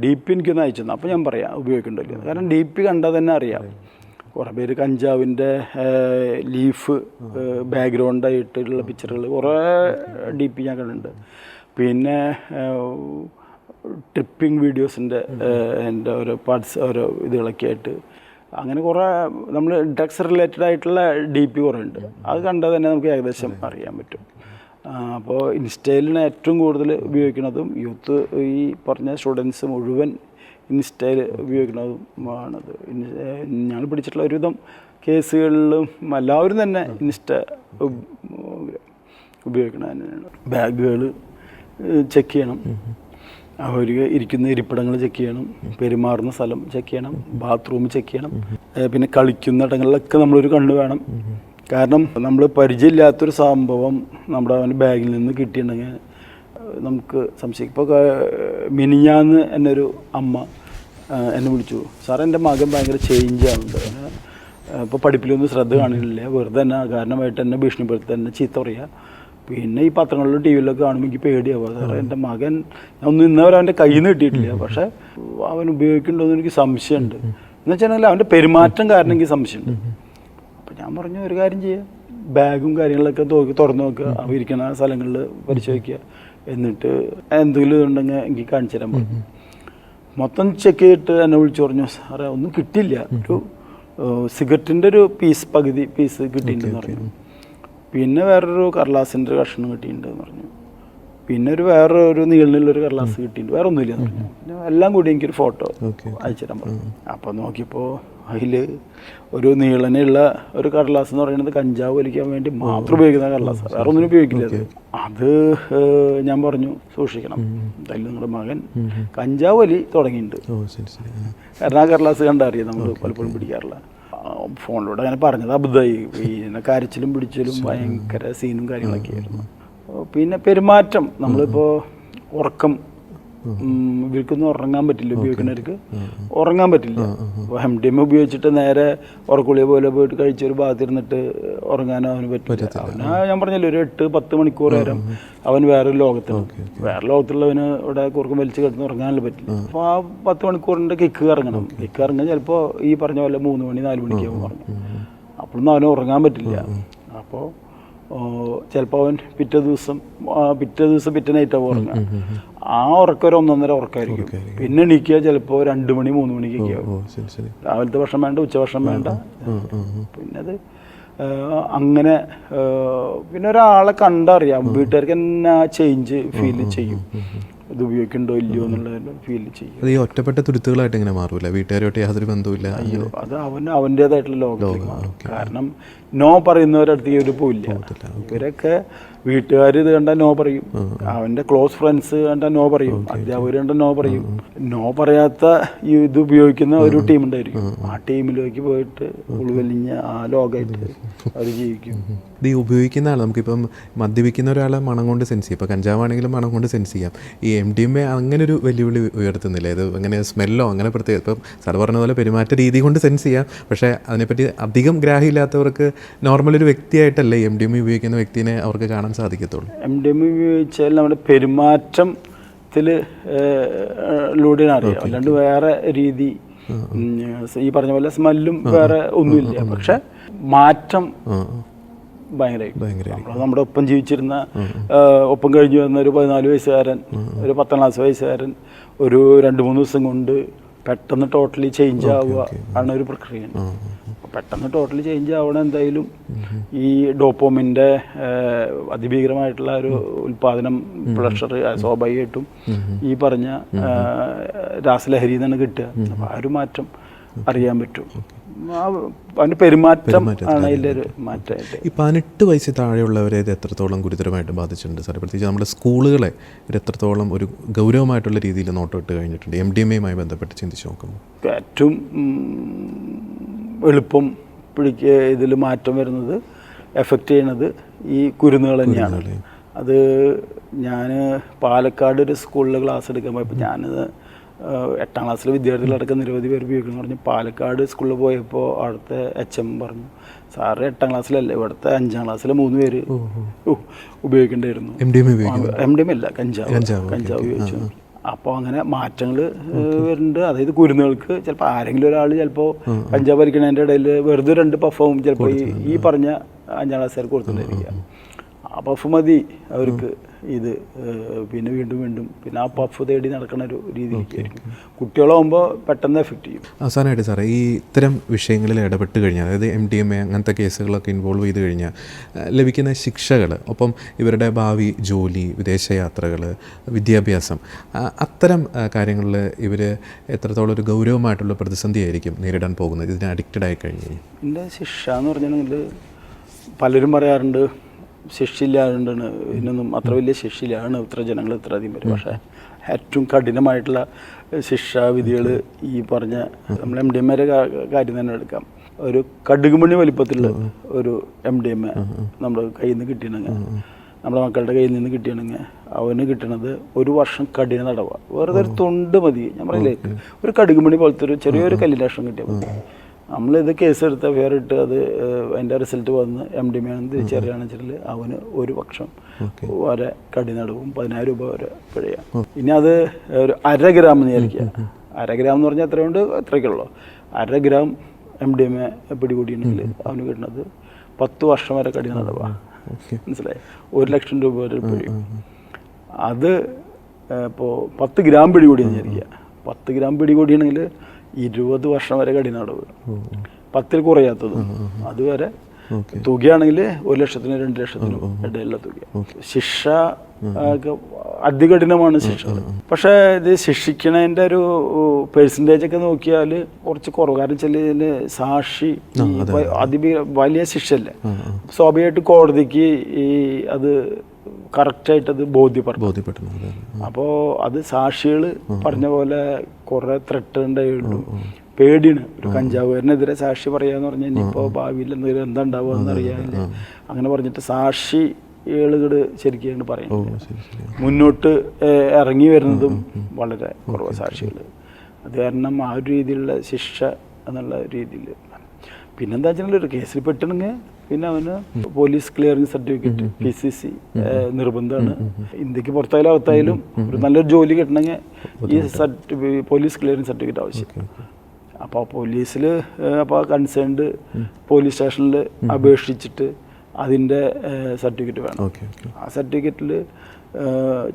ഡി പി എനിക്കൊന്ന് അയച്ചു തന്നെ. അപ്പോൾ ഞാൻ പറയാം ഉപയോഗിക്കണ്ടല്ലോ കാരണം ഡി പി കണ്ടാൽ തന്നെ അറിയാം. കുറേ പേര് കഞ്ചാവിന്റെ ലീഫ് ബാക്ക്ഗ്രൗണ്ടായിട്ടുള്ള പിക്ചറുകൾ കുറേ ഡി പി ഞാൻ കണ്ടിട്ടുണ്ട്. പിന്നെ ട്രിപ്പിംഗ് വീഡിയോസിന്റെ എന്റെ ഓരോ പാർട്സ് ഓരോ ഇതുകളൊക്കെ ആയിട്ട്. അങ്ങനെ കുറേ നമ്മൾ ഡ്രഗ്സ് റിലേറ്റഡ് ആയിട്ടുള്ള ഡി പി കുറേ ഉണ്ട് അത് കണ്ടാൽ തന്നെ നമുക്ക് ഏകദേശം അറിയാൻ പറ്റും. അപ്പോൾ ഇൻസ്റ്റയിലാണ് ഏറ്റവും കൂടുതൽ ഉപയോഗിക്കുന്നതും യൂത്ത് ഈ പറഞ്ഞ സ്റ്റുഡൻസ് മുഴുവൻ ഇൻസ്റ്റയിൽ ഉപയോഗിക്കുന്നതുമാണത്. ഞങ്ങൾ പിടിച്ചിട്ടുള്ള ഒരുവിധം കേസുകളിലും എല്ലാവരും തന്നെ ഇൻസ്റ്റ ഉപയോഗിക്കണം തന്നെയാണ്. ബാഗുകൾ ചെക്ക് ചെയ്യണം. അവർ ഇരിക്കുന്ന ഇരിപ്പിടങ്ങൾ ചെക്ക് ചെയ്യണം പെരുമാറുന്ന സ്ഥലം ചെക്ക് ചെയ്യണം ബാത്റൂം ചെക്ക് ചെയ്യണം പിന്നെ കളിക്കുന്ന ഇടങ്ങളിലൊക്കെ നമ്മളൊരു കണ്ണ് വേണം. കാരണം നമ്മൾ പരിചയമില്ലാത്തൊരു സംഭവം നമ്മുടെ അവന്റെ ബാഗിൽ നിന്ന് കിട്ടിയിട്ടുണ്ടെങ്കിൽ നമുക്ക് സംശയിക്കും ഇപ്പോൾ മിനിഞ്ഞാന്ന് എന്നെ ഒരു അമ്മ എന്നെ വിളിച്ചു. സാർ എന്റെ മകൻ ഭയങ്കര ചേഞ്ച് ആവുന്നുണ്ട് ഇപ്പോൾ പഠിപ്പിലൊന്നും ശ്രദ്ധ കാണുന്നില്ല വെറുതെ തന്നെ കാരണമായിട്ട് എന്നെ ഭീഷണിപ്പെടുത്തി തന്നെ ചീത്ത പറയുക പിന്നെ ഈ പത്രങ്ങളിലും ടി വിയിലൊക്കെ കാണുമ്പോൾ എനിക്ക് പേടിയാവുക സാറേ എന്റെ മകൻ ഒന്നും ഇന്നവരെ അവന്റെ കയ്യിൽ നിന്ന് കിട്ടിയിട്ടില്ല. പക്ഷെ അവൻ ഉപയോഗിക്കുന്നുണ്ടോ എന്ന് എനിക്ക് സംശയമുണ്ട്. എന്ന് വെച്ചിട്ടുണ്ടെങ്കിൽ അവന്റെ പെരുമാറ്റം കാരണം എനിക്ക് സംശയമുണ്ട്. അപ്പം ഞാൻ പറഞ്ഞു ഒരു കാര്യം ചെയ്യുക ബാഗും കാര്യങ്ങളൊക്കെ നോക്കി തുറന്നു നോക്കുക. അവ ഇരിക്കുന്ന സ്ഥലങ്ങളിൽ പരിശോധിക്കുക. എന്നിട്ട് എന്തെങ്കിലും ഉണ്ടെങ്കിൽ എനിക്ക് കാണിച്ചു തരാൻ പറഞ്ഞു. മൊത്തം ചെക്ക് ചെയ്തിട്ട് എന്നെ വിളിച്ചു പറഞ്ഞു സാറേ ഒന്നും കിട്ടില്ല ഒരു സിഗരറ്റിന്റെ ഒരു പീസ് പകുതി പീസ് കിട്ടിയിട്ടുണ്ടെന്ന് പറഞ്ഞു. പിന്നെ വേറൊരു കടലാസിന്റെ ഒരു കഷ്ണം കിട്ടിയിട്ടുണ്ട് പറഞ്ഞു. പിന്നെ ഒരു വേറെ ഒരു നീളിലുള്ളൊരു കടലാസ് കിട്ടിയിട്ടുണ്ട്. വേറെ ഒന്നുമില്ല പിന്നെ എല്ലാം കൂടി എനിക്കൊരു ഫോട്ടോ അയച്ചിടാൻ പറഞ്ഞു. അപ്പോൾ നോക്കിയപ്പോൾ അതിൽ ഒരു നീളനുള്ള ഒരു കടലാസ് എന്ന് പറയുന്നത് കഞ്ചാവ് വലിക്കാൻ വേണ്ടി മാത്രം ഉപയോഗിക്കുന്ന കടലാസ്. വേറെ ഒന്നിനും ഉപയോഗിക്കില്ല അത്. അത് ഞാൻ പറഞ്ഞു സൂക്ഷിക്കണം. എന്തായാലും നിങ്ങളുടെ മകൻ കഞ്ചാവ് വലി തുടങ്ങിയിട്ടുണ്ട്. കാരണം ആ കടലാസ് കണ്ടറിയാം നമ്മൾ പലപ്പോഴും പിടിക്കാറില്ല. ഫോണിലൂടെ അങ്ങനെ പറഞ്ഞത് അബുദായി. പിന്നെ കരച്ചിലും പിടിച്ചിലും ഭയങ്കര സീനും കാര്യങ്ങളൊക്കെ ആയിരുന്നു. പിന്നെ പെരുമാറ്റം. നമ്മളിപ്പോൾ ഉറക്കം ഇവർക്കൊന്നും ഉറങ്ങാൻ പറ്റില്ല ഉപയോഗിക്കുന്നവർക്ക്. ഉറങ്ങാൻ പറ്റില്ല. ഇപ്പോൾ എം ഡി എം ഉപയോഗിച്ചിട്ട് നേരെ ഉറക്കുളിയെ പോലെ പോയിട്ട് കഴിച്ച് ഒരു ഭാഗത്തിരുന്നിട്ട് ഉറങ്ങാനോ അവന് പറ്റില്ല. അവന് ഞാൻ പറഞ്ഞല്ലോ ഒരു എട്ട് പത്ത് മണിക്കൂർ നേരം അവൻ വേറൊരു ലോകത്താണ് വേറെ ലോകത്തുള്ളവന് ഇവിടെ കുറുക്കും വലിച്ചു കിടന്ന് ഉറങ്ങാനല്ല പറ്റില്ല. അപ്പോൾ ആ പത്ത് മണിക്കൂറിന്റെ കിക്ക് ഇറങ്ങണം കിക്ക് ഇറങ്ങാൻ ചിലപ്പോൾ ഈ പറഞ്ഞ പോലെ മൂന്ന് മണി നാല് മണിക്കാവും ഉറങ്ങും. അപ്പോഴൊന്നും അവന് ഉറങ്ങാൻ പറ്റില്ല. അപ്പോൾ ചിലപ്പോൾ അവൻ പിറ്റേ ദിവസം പിറ്റേ ദിവസം പിറ്റേ നൈറ്റാവും ഉറങ്ങുക ആ ഉറക്കം ഒരു ഒന്നൊന്നര ഉറക്കമായിരിക്കും പിന്നെ എണീക്കുക ചിലപ്പോ രണ്ട് മണി മൂന്ന് മണിക്കൊക്കെ ആവും ശരി ശരി. രാവിലത്തെ ഭക്ഷണം വേണ്ട ഉച്ചഭക്ഷണം വേണ്ട. പിന്നെ അത് അങ്ങനെ പിന്നെ ഒരാളെ കണ്ടറിയാം. വീട്ടുകാർക്ക് എന്നാ ചേഞ്ച് ഫീൽ ചെയ്യും. ഇത് ഉപയോഗിക്കണ്ടോ ഇല്ലയോ എന്നുള്ള ഫീൽ ചെയ്യും. അത് ഈ ഒറ്റപ്പെട്ട തുരുത്തുകളായിട്ട് ഇങ്ങനെ മാറൂല. വീട്ടുകാരുമായിട്ട് യാതൊരു ബന്ധവുമില്ല. അയ്യോ അത് അവന് അവന്റേതായിട്ടുള്ള ലോകത്തിൽ കാരണം നോ പറയുന്നവരടുത്ത് ഈ ഒരു പോയില്ല ഇവരൊക്കെ വീട്ടുകാർ ഇത് കണ്ടാൽ നോ പറയും. അവന്റെ ക്ലോസ് ഫ്രണ്ട്സ് കണ്ടാൽ നോ പറയും. അധ്യാപകർ കണ്ടാൽ നോ പറയും. നോ പറയാത്ത ഈ ഇത് ഉപയോഗിക്കുന്ന ഒരു ടീം ഉണ്ടായിരിക്കും. ആ ടീമിലേക്ക് പോയിട്ട് ഉൾവലിഞ്ഞ ആ ലോകമായിട്ട് അവർ ജീവിക്കും. ഇത് ഈ ഉപയോഗിക്കുന്ന ആൾ നമുക്കിപ്പം മദ്യപിക്കുന്ന ഒരാളെ മണം കൊണ്ട് സെൻസ് ചെയ്യാം. ഇപ്പോൾ കഞ്ചാവാണെങ്കിലും മണം കൊണ്ട് സെൻസ് ചെയ്യാം. ഈ എം ഡി എം എ അങ്ങനെ ഒരു വെല്ലുവിളി ഉയർത്തുന്നില്ല? ഇത് അങ്ങനെ സ്മെല്ലോ അങ്ങനെ പ്രത്യേക ഇപ്പം സാർ പറഞ്ഞ പോലെ പെരുമാറ്റ രീതി കൊണ്ട് സെൻസ് ചെയ്യാം. പക്ഷേ അതിനെപ്പറ്റി അധികം ഗ്രാഹ്യമില്ലാത്തവർക്ക് നോർമൽ ഒരു വ്യക്തിയായിട്ടല്ലേ എം ഡി എം ഉപയോഗിക്കുന്ന വ്യക്തിനെ അവർക്ക് കാണാൻ സാധിക്കത്തുള്ളൂ? എം ഡി എം ഉപയോഗിച്ചാൽ നമ്മുടെ പെരുമാറ്റത്തിൽ ലൂടെയാണ് അറിയാം അല്ലാണ്ട് വേറെ രീതി ഈ പറഞ്ഞ പോലെ സ്മെല്ലും വേറെ ഒന്നുമില്ല. പക്ഷെ മാറ്റം ഭയങ്കരമായിട്ട് ഭയങ്കര നമ്മുടെ ഒപ്പം ജീവിച്ചിരുന്ന ഒപ്പം കഴിഞ്ഞു വന്ന ഒരു പതിനാല് വയസ്സുകാരൻ ഒരു പത്താം ക്ലാസ് വയസ്സുകാരൻ ഒരു രണ്ട് മൂന്ന് ദിവസം കൊണ്ട് പെട്ടെന്ന് ടോട്ടലി ചേഞ്ച് ആവുക ആണ് ഒരു പ്രക്രിയ. പെട്ടെന്ന് ടോട്ടലി ചേഞ്ച് ആവണം എന്തായാലും. ഈ ഡോപ്പോമിന്റെ അതിഭീകരമായിട്ടുള്ള ഒരു ഉൽപാദനം പ്രഷർ സ്വാഭാവികമായിട്ടും ഈ പറഞ്ഞ രാസലഹരി നിന്നാണ് കിട്ടുക. അപ്പോൾ ആ ഒരു മാറ്റം അറിയാൻ പറ്റും. ആ, അവന്റെ പെരുമാറ്റം ആണ് അതിന്റെ ഒരു മാറ്റമായിട്ട്. ഈ പതിനെട്ട് വയസ്സിൽ താഴെയുള്ളവരെ ഇത് എത്രത്തോളം ഗുരുതരമായിട്ട് ബാധിച്ചിട്ടുണ്ട് സാർ പ്രത്യേകിച്ച് നമ്മുടെ സ്കൂളുകളെ ഇത് എത്രത്തോളം ഒരു ഗൗരവമായിട്ടുള്ള രീതിയിൽ നോട്ടമിട്ട് കഴിഞ്ഞിട്ടുണ്ട്? എം ഡി എം എയുമായി ബന്ധപ്പെട്ട് ചിന്തിച്ച് നോക്കുമ്പോൾ. ഏറ്റവും എളുപ്പം പിടിക്ക ഇതിൽ മാറ്റം വരുന്നത് എഫക്റ്റ് ചെയ്യണത് ഈ കുരുന്നുകൾ തന്നെയാണ്. അത് ഞാൻ പാലക്കാട് ഒരു സ്കൂളിൽ ക്ലാസ് എടുക്കാൻ പോയപ്പോൾ ഞാൻ എട്ടാം ക്ലാസ്സിലെ വിദ്യാർത്ഥികളടക്കം നിരവധി പേര് ഉപയോഗിക്കുന്നു പറഞ്ഞു. പാലക്കാട് സ്കൂളിൽ പോയപ്പോൾ അവിടുത്തെ എച്ച് എം പറഞ്ഞു സാറ് എട്ടാം ക്ലാസ്സിലല്ല ഇവിടുത്തെ അഞ്ചാം ക്ലാസ്സിലെ മൂന്ന് പേര് ഉപയോഗിക്കേണ്ടിയിരുന്നു എം ഡി എം അല്ല കഞ്ചാവ്. കഞ്ചാവ് ഉപയോഗിച്ചു. അപ്പോൾ അങ്ങനെ മാറ്റങ്ങൾ വരുന്നുണ്ട്. അതായത് കുരുന്നുകൾക്ക് ചിലപ്പോൾ ആരെങ്കിലും ഒരാൾ ചിലപ്പോൾ കഞ്ചാവ് വലിക്കണതിന്റെ ഇടയിൽ വെറുതെ രണ്ട് പഫവും ചിലപ്പോൾ ഈ ഈ പറഞ്ഞ അഞ്ചാം ക്ലാസ്സുകാർക്ക് കൊടുത്തിട്ടുണ്ടായിരിക്കുക ആ പഫ് മതി അവർക്ക് ഇത് പിന്നെ വീണ്ടും വീണ്ടും പിന്നെ ആ പഫ് തേടി നടക്കുന്ന ഒരു രീതിയിലേക്ക് ആയിരിക്കും. കുട്ടികളാകുമ്പോൾ പെട്ടെന്ന് എഫക്റ്റ് ചെയ്യും. അവസാനമായിട്ട് സാറേ ഈ ഇത്തരം വിഷയങ്ങളിൽ ഇടപെട്ട് കഴിഞ്ഞാൽ അതായത് എം ഡി എം എ അങ്ങനത്തെ കേസുകളൊക്കെ ഇൻവോൾവ് ചെയ്ത് കഴിഞ്ഞാൽ ലഭിക്കുന്ന ശിക്ഷകൾ ഒപ്പം ഇവരുടെ ഭാവി ജോലി വിദേശയാത്രകൾ വിദ്യാഭ്യാസം അത്തരം കാര്യങ്ങളിൽ ഇവർ എത്രത്തോളം ഒരു ഗൗരവമായിട്ടുള്ള പ്രതിസന്ധിയായിരിക്കും നേരിടാൻ പോകുന്നത്? ഇതിന് അഡിക്റ്റഡ് ആയി കഴിഞ്ഞ് കഴിഞ്ഞാൽ. എന്റെ ശിക്ഷ എന്ന് പറഞ്ഞിട്ടുണ്ടെങ്കിൽ പലരും പറയാറുണ്ട് ശിക്ഷയില്ലാണ്ടാണ് ഇതിനൊന്നും അത്ര വലിയ ശിക്ഷയിലാണ് ഇത്ര ജനങ്ങൾ ഇത്ര അധികം വരും. പക്ഷേ ഏറ്റവും കഠിനമായിട്ടുള്ള ശിക്ഷാവിധികൾ ഈ പറഞ്ഞ നമ്മൾ എം ഡി എം കാര്യം തന്നെ എടുക്കാം. ഒരു കടുകുമണി വലിപ്പത്തിലുള്ള ഒരു എം ഡി എം എ നമ്മുടെ കയ്യിൽ നിന്ന് കിട്ടിയണെങ്കിൽ നമ്മുടെ മക്കളുടെ കയ്യിൽ നിന്ന് കിട്ടിയാണെങ്കിൽ അവന് കിട്ടണത് ഒരു വർഷം കഠിന നടവാ വേറെ ഒരു തൊണ്ട് മതി. ഞാൻ പറയില്ലേ? ഒരു കടുകുമണി പോലത്തെ ഒരു ചെറിയൊരു കല്ലിന്റെ വർഷം കിട്ടിയാൽ മതി. നമ്മളിത് കേസ് എടുത്ത് വേറിട്ട് അത് അതിന്റെ റിസൾട്ട് വന്ന് എം ഡി മേണെന്ന് തിരിച്ചറിയുകയാണെന്ന് വെച്ചിട്ടുണ്ടെങ്കിൽ അവന് ഒരു പക്ഷം വരെ കടിനടവും പതിനായിരം രൂപ വരെ പിഴയാണ് ഇനി അത് ഒരു അര ഗ്രാം എന്ന് വിചാരിക്കുക. അര ഗ്രാം എന്ന് പറഞ്ഞാൽ എത്രയുണ്ട്? എത്രയ്ക്കുള്ളൂ അര gram M D M A പിടികൂടിയുണ്ടെങ്കിൽ അവന് കിട്ടുന്നത് പത്ത് വർഷം വരെ കഠിനടവാണ് മനസ്സിലായി? ഒരു ലക്ഷം രൂപ വരെ പിഴയും. അത് ഇപ്പോൾ പത്ത് ഗ്രാം പിടികൂടിയെന്ന് വിചാരിക്കുക. പത്ത് ഗ്രാം പിടികൂടിയാണെങ്കിൽ ഇരുപത് വർഷം വരെ കഠിനടവ് പത്തിൽ കുറയാത്തത്. അതുവരെ തുകയാണെങ്കിൽ ഒരു ലക്ഷത്തിന് രണ്ട് ലക്ഷത്തിനും ഇടയിലുള്ള തുക. ശിക്ഷ അതികഠിനമാണ് ശിക്ഷ. പക്ഷേ ഇത് ശിക്ഷിക്കണതിന്റെ ഒരു പെർസെന്റേജ് ഒക്കെ നോക്കിയാൽ കുറച്ച് കുറവ്. കാരണം വെച്ചാൽ ഇതിന് സാക്ഷി അതി വലിയ ശിക്ഷയല്ലേ? സ്വാഭാവികമായിട്ട് കോടതിക്ക് ഈ അത് കറക്റ്റായിട്ട് അത് ബോധ്യപ്പെടും. ബോധ്യപ്പെട്ടു അപ്പോൾ അത്. സാക്ഷികൾ പറഞ്ഞ പോലെ കുറേ ത്രെട്ട് ഉണ്ടായിട്ടു പേടിയാണ്. ഒരു കഞ്ചാവുകാരനെതിരെ സാക്ഷി പറയാന്ന് പറഞ്ഞാൽ ഇനിയിപ്പോൾ ഭാവിയിൽ എന്തെങ്കിലും എന്താ ഉണ്ടാവുക എന്നറിയാനില്ല. അങ്ങനെ പറഞ്ഞിട്ട് സാക്ഷികളുകൾ ശരിക്കും ഓ പറയുന്നത് മുന്നോട്ട് ഇറങ്ങി വരുന്നതും വളരെ കുറവ് സാക്ഷികൾ അത് കാരണം ആ ഒരു രീതിയിലുള്ള ശിക്ഷ എന്നുള്ള രീതിയിൽ പിന്നെന്താ വെച്ചാൽ ഒരു കേസിൽ പെട്ടണെങ്കിൽ പിന്നെ അവന് police clearing certificate P C C നിർബന്ധമാണ്. ഇന്ത്യയ്ക്ക് പുറത്തായാലും അകത്തായാലും ഒരു നല്ലൊരു ജോലി കിട്ടണമെങ്കിൽ ഈ സർട്ടിഫി പോലീസ് ക്ലിയറിംഗ് സർട്ടിഫിക്കറ്റ് ആവശ്യം. അപ്പോൾ പോലീസിൽ അപ്പോൾ കൺസേൺഡ് പോലീസ് സ്റ്റേഷനിൽ അപേക്ഷിച്ചിട്ട് അതിന്റെ സർട്ടിഫിക്കറ്റ് വേണം. ആ സർട്ടിഫിക്കറ്റിൽ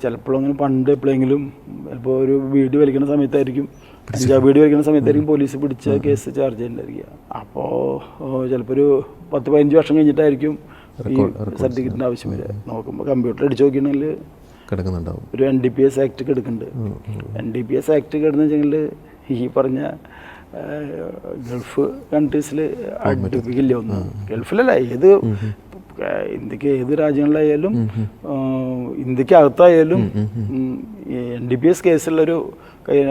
ചിലപ്പോൾ അങ്ങനെ പണ്ട് എപ്പോഴെങ്കിലും ചിലപ്പോൾ ഒരു വീട് വലിക്കുന്ന സമയത്തായിരിക്കും കഞ്ചാവ് വീട് വലിക്കുന്ന സമയത്തായിരിക്കും പോലീസ് പിടിച്ച കേസ് ചാർജ് ചെയ്യേണ്ടായിരിക്കുക അപ്പോൾ ചിലപ്പോൾ ഒരു പത്ത് പതിനഞ്ച് വർഷം കഴിഞ്ഞിട്ടായിരിക്കും ഈ സർട്ടിഫിക്കറ്റിന്റെ ആവശ്യം വരിക. നോക്കുമ്പോൾ കമ്പ്യൂട്ടർ അടിച്ച് നോക്കിയിട്ടുണ്ടെങ്കിൽ കിടക്കുന്നുണ്ടാവും. ഒരു N D P S act കിടക്കുന്നുണ്ട്. N D P S act കിടന്നു വെച്ചെങ്കിൽ ഈ പറഞ്ഞ ഗൾഫ് കൺട്രീസിൽ അടുപ്പിക്കില്ല ഒന്നും. ഗൾഫിലല്ല ഏത് ഇന്ത്യയ്ക്ക് ഏത് രാജ്യങ്ങളിലായാലും ഇന്ത്യയ്ക്ക് അകത്തായാലും എൻ ഡി പി എസ് കേസിലുള്ളൊരു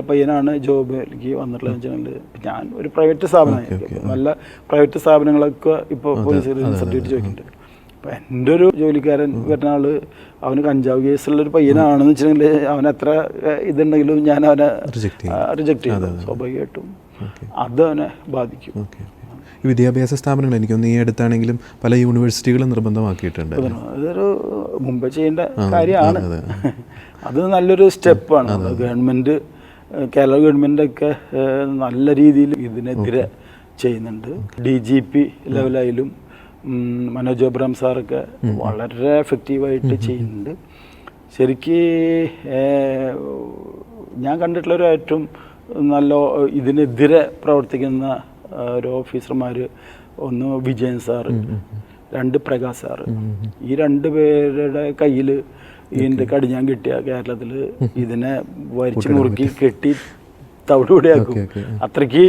പയ്യനാണ് ജോബിലേക്ക് വന്നിട്ടുള്ളത് വെച്ചിട്ടുണ്ടെങ്കിൽ ഞാൻ ഒരു പ്രൈവറ്റ് സ്ഥാപനം നല്ല പ്രൈവറ്റ് സ്ഥാപനങ്ങളൊക്കെ ഇപ്പോൾ പോലീസ് സർട്ടിഫിക്കറ്റ് ചോദിക്കുന്നുണ്ട്. അപ്പം എന്റെ ഒരു ജോലിക്കാരൻ വരുന്ന ആൾ അവന് കഞ്ചാവ് കേസുള്ള ഒരു പയ്യനാണെന്ന് വെച്ചിട്ടുണ്ടെങ്കിൽ അവൻ എത്ര ഇതുണ്ടെങ്കിലും ഞാൻ അവനെ റിജക്ട് ചെയ്യും. സ്വാഭാവികമായിട്ടും. അത് അവനെ ബാധിക്കും. ഈ വിദ്യാഭ്യാസ സ്ഥാപനങ്ങൾ എനിക്കൊന്ന് ഈ അടുത്താണെങ്കിലും പല യൂണിവേഴ്സിറ്റികളും നിർബന്ധമാക്കിയിട്ടുണ്ട്. അതൊരു മുമ്പ് ചെയ്യേണ്ട കാര്യമാണ്. അത്. നല്ലൊരു സ്റ്റെപ്പാണ്. ഗവൺമെന്റ് കേരള ഗവൺമെന്റൊക്കെ നല്ല രീതിയിൽ ഇതിനെതിരെ ചെയ്യുന്നുണ്ട്. ഡി ജി പി ലെവലായാലും മനോജ് അബ്രഹാം സാറൊക്കെ വളരെ എഫക്റ്റീവായിട്ട് ചെയ്യുന്നുണ്ട്. ശരിക്ക് ഞാൻ കണ്ടിട്ടുള്ള ഒരു ഏറ്റവും നല്ല ഇതിനെതിരെ പ്രവർത്തിക്കുന്ന ഒരു ഓഫീസർമാർ ഒന്ന് വിജയൻ സാറ് രണ്ട് പ്രകാശ് സാറ്. ഈ രണ്ട് പേരുടെ കയ്യിൽ ഇതിന്റെ കടിഞ്ഞാൻ കിട്ടിയ കേരളത്തിൽ ഇതിനെ വരിച്ചു മുറുക്കി കെട്ടി തവിടുപടിയാക്കും അത്രയ്ക്ക്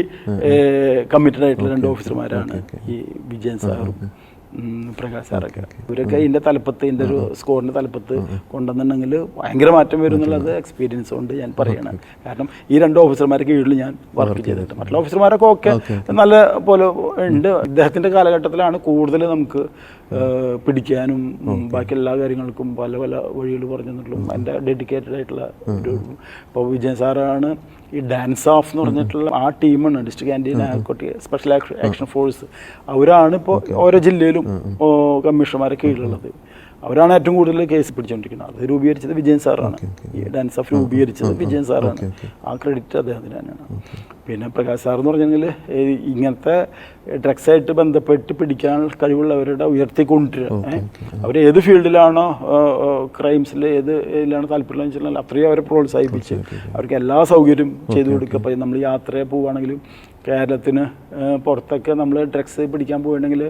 കമ്മിറ്റഡ് ആയിട്ടുള്ള രണ്ട് ഓഫീസർമാരാണ് ഈ വിജയൻ സാറും. പ്രകാശ് സാറൊക്കെ. ഇവരൊക്കെ ഇതിന്റെ തലപ്പത്ത് ഇതിന്റെ ഒരു സ്കോറിന്റെ തലപ്പത്ത് കൊണ്ടുവന്നിട്ടുണ്ടെങ്കിൽ ഭയങ്കര മാറ്റം വരും എന്നുള്ളത് എക്സ്പീരിയൻസ് കൊണ്ട് ഞാൻ പറയണം. കാരണം ഈ രണ്ട് ഓഫീസർമാരെ കീഴിൽ ഞാൻ വർക്ക് ചെയ്തിട്ട് മറ്റുള്ള ഓഫീസർമാരൊക്കെ ഒക്കെ നല്ല പോലെ ഉണ്ട്. അദ്ദേഹത്തിന്റെ കാലഘട്ടത്തിലാണ് കൂടുതൽ നമുക്ക് പിടിക്കാനും ബാക്കി എല്ലാ കാര്യങ്ങൾക്കും പല പല വഴികൾ പറഞ്ഞു തന്നിട്ടുള്ളൂ എന്റെ ഡെഡിക്കേറ്റഡ് ആയിട്ടുള്ള ഒരു ഇപ്പോൾ വിജയൻ സാറാണ് ഈ ഡാൻസ് ഓഫ് എന്ന് പറഞ്ഞിട്ടുള്ള ആ ടീമാണ് ഡിസ്ട്രിക്ട് ക്യാന്റീൻ ആയിക്കോട്ടെ സ്പെഷ്യൽ ആക്ഷൻ ഫോഴ്സ് അവരാണ് ഇപ്പോൾ ഓരോ ജില്ലയിലും കമ്മീഷണർമാരെ കീഴിലുള്ളത്. അവരാണ് ഏറ്റവും കൂടുതൽ കേസ് പിടിച്ചുകൊണ്ടിരിക്കുന്നത് അത് രൂപീകരിച്ചത് വിജയൻ സാറാണ് ഈ ഡാൻസ് ഓഫ് രൂപീകരിച്ചത് വിജയൻ സാറാണ് ആ ക്രെഡിറ്റ് അദ്ദേഹത്തിന് തന്നെയാണ്. പിന്നെ പ്രകാശ് സാർ എന്ന് പറഞ്ഞെങ്കിൽ ഇങ്ങനത്തെ ഡ്രഗ്സ് ആയിട്ട് ബന്ധപ്പെട്ട് പിടിക്കാൻ കഴിവുള്ളവരുടെ ഉയർത്തിക്കൊണ്ടിരിക്കുക അവർ ഏത് ഫീൽഡിലാണോ ക്രൈംസിൽ ഏത് ഇതിലാണ് താല്പര്യം വെച്ചാൽ അത്രയും അവരെ പ്രോത്സാഹിപ്പിച്ച് അവർക്ക് എല്ലാ സൗകര്യവും ചെയ്തു കൊടുക്കുക. ഇപ്പം നമ്മൾ യാത്ര പോവുകയാണെങ്കിലും കേരളത്തിന് പുറത്തൊക്കെ നമ്മൾ ഡ്രഗ്സ് പിടിക്കാൻ പോവുകയാണെങ്കിൽ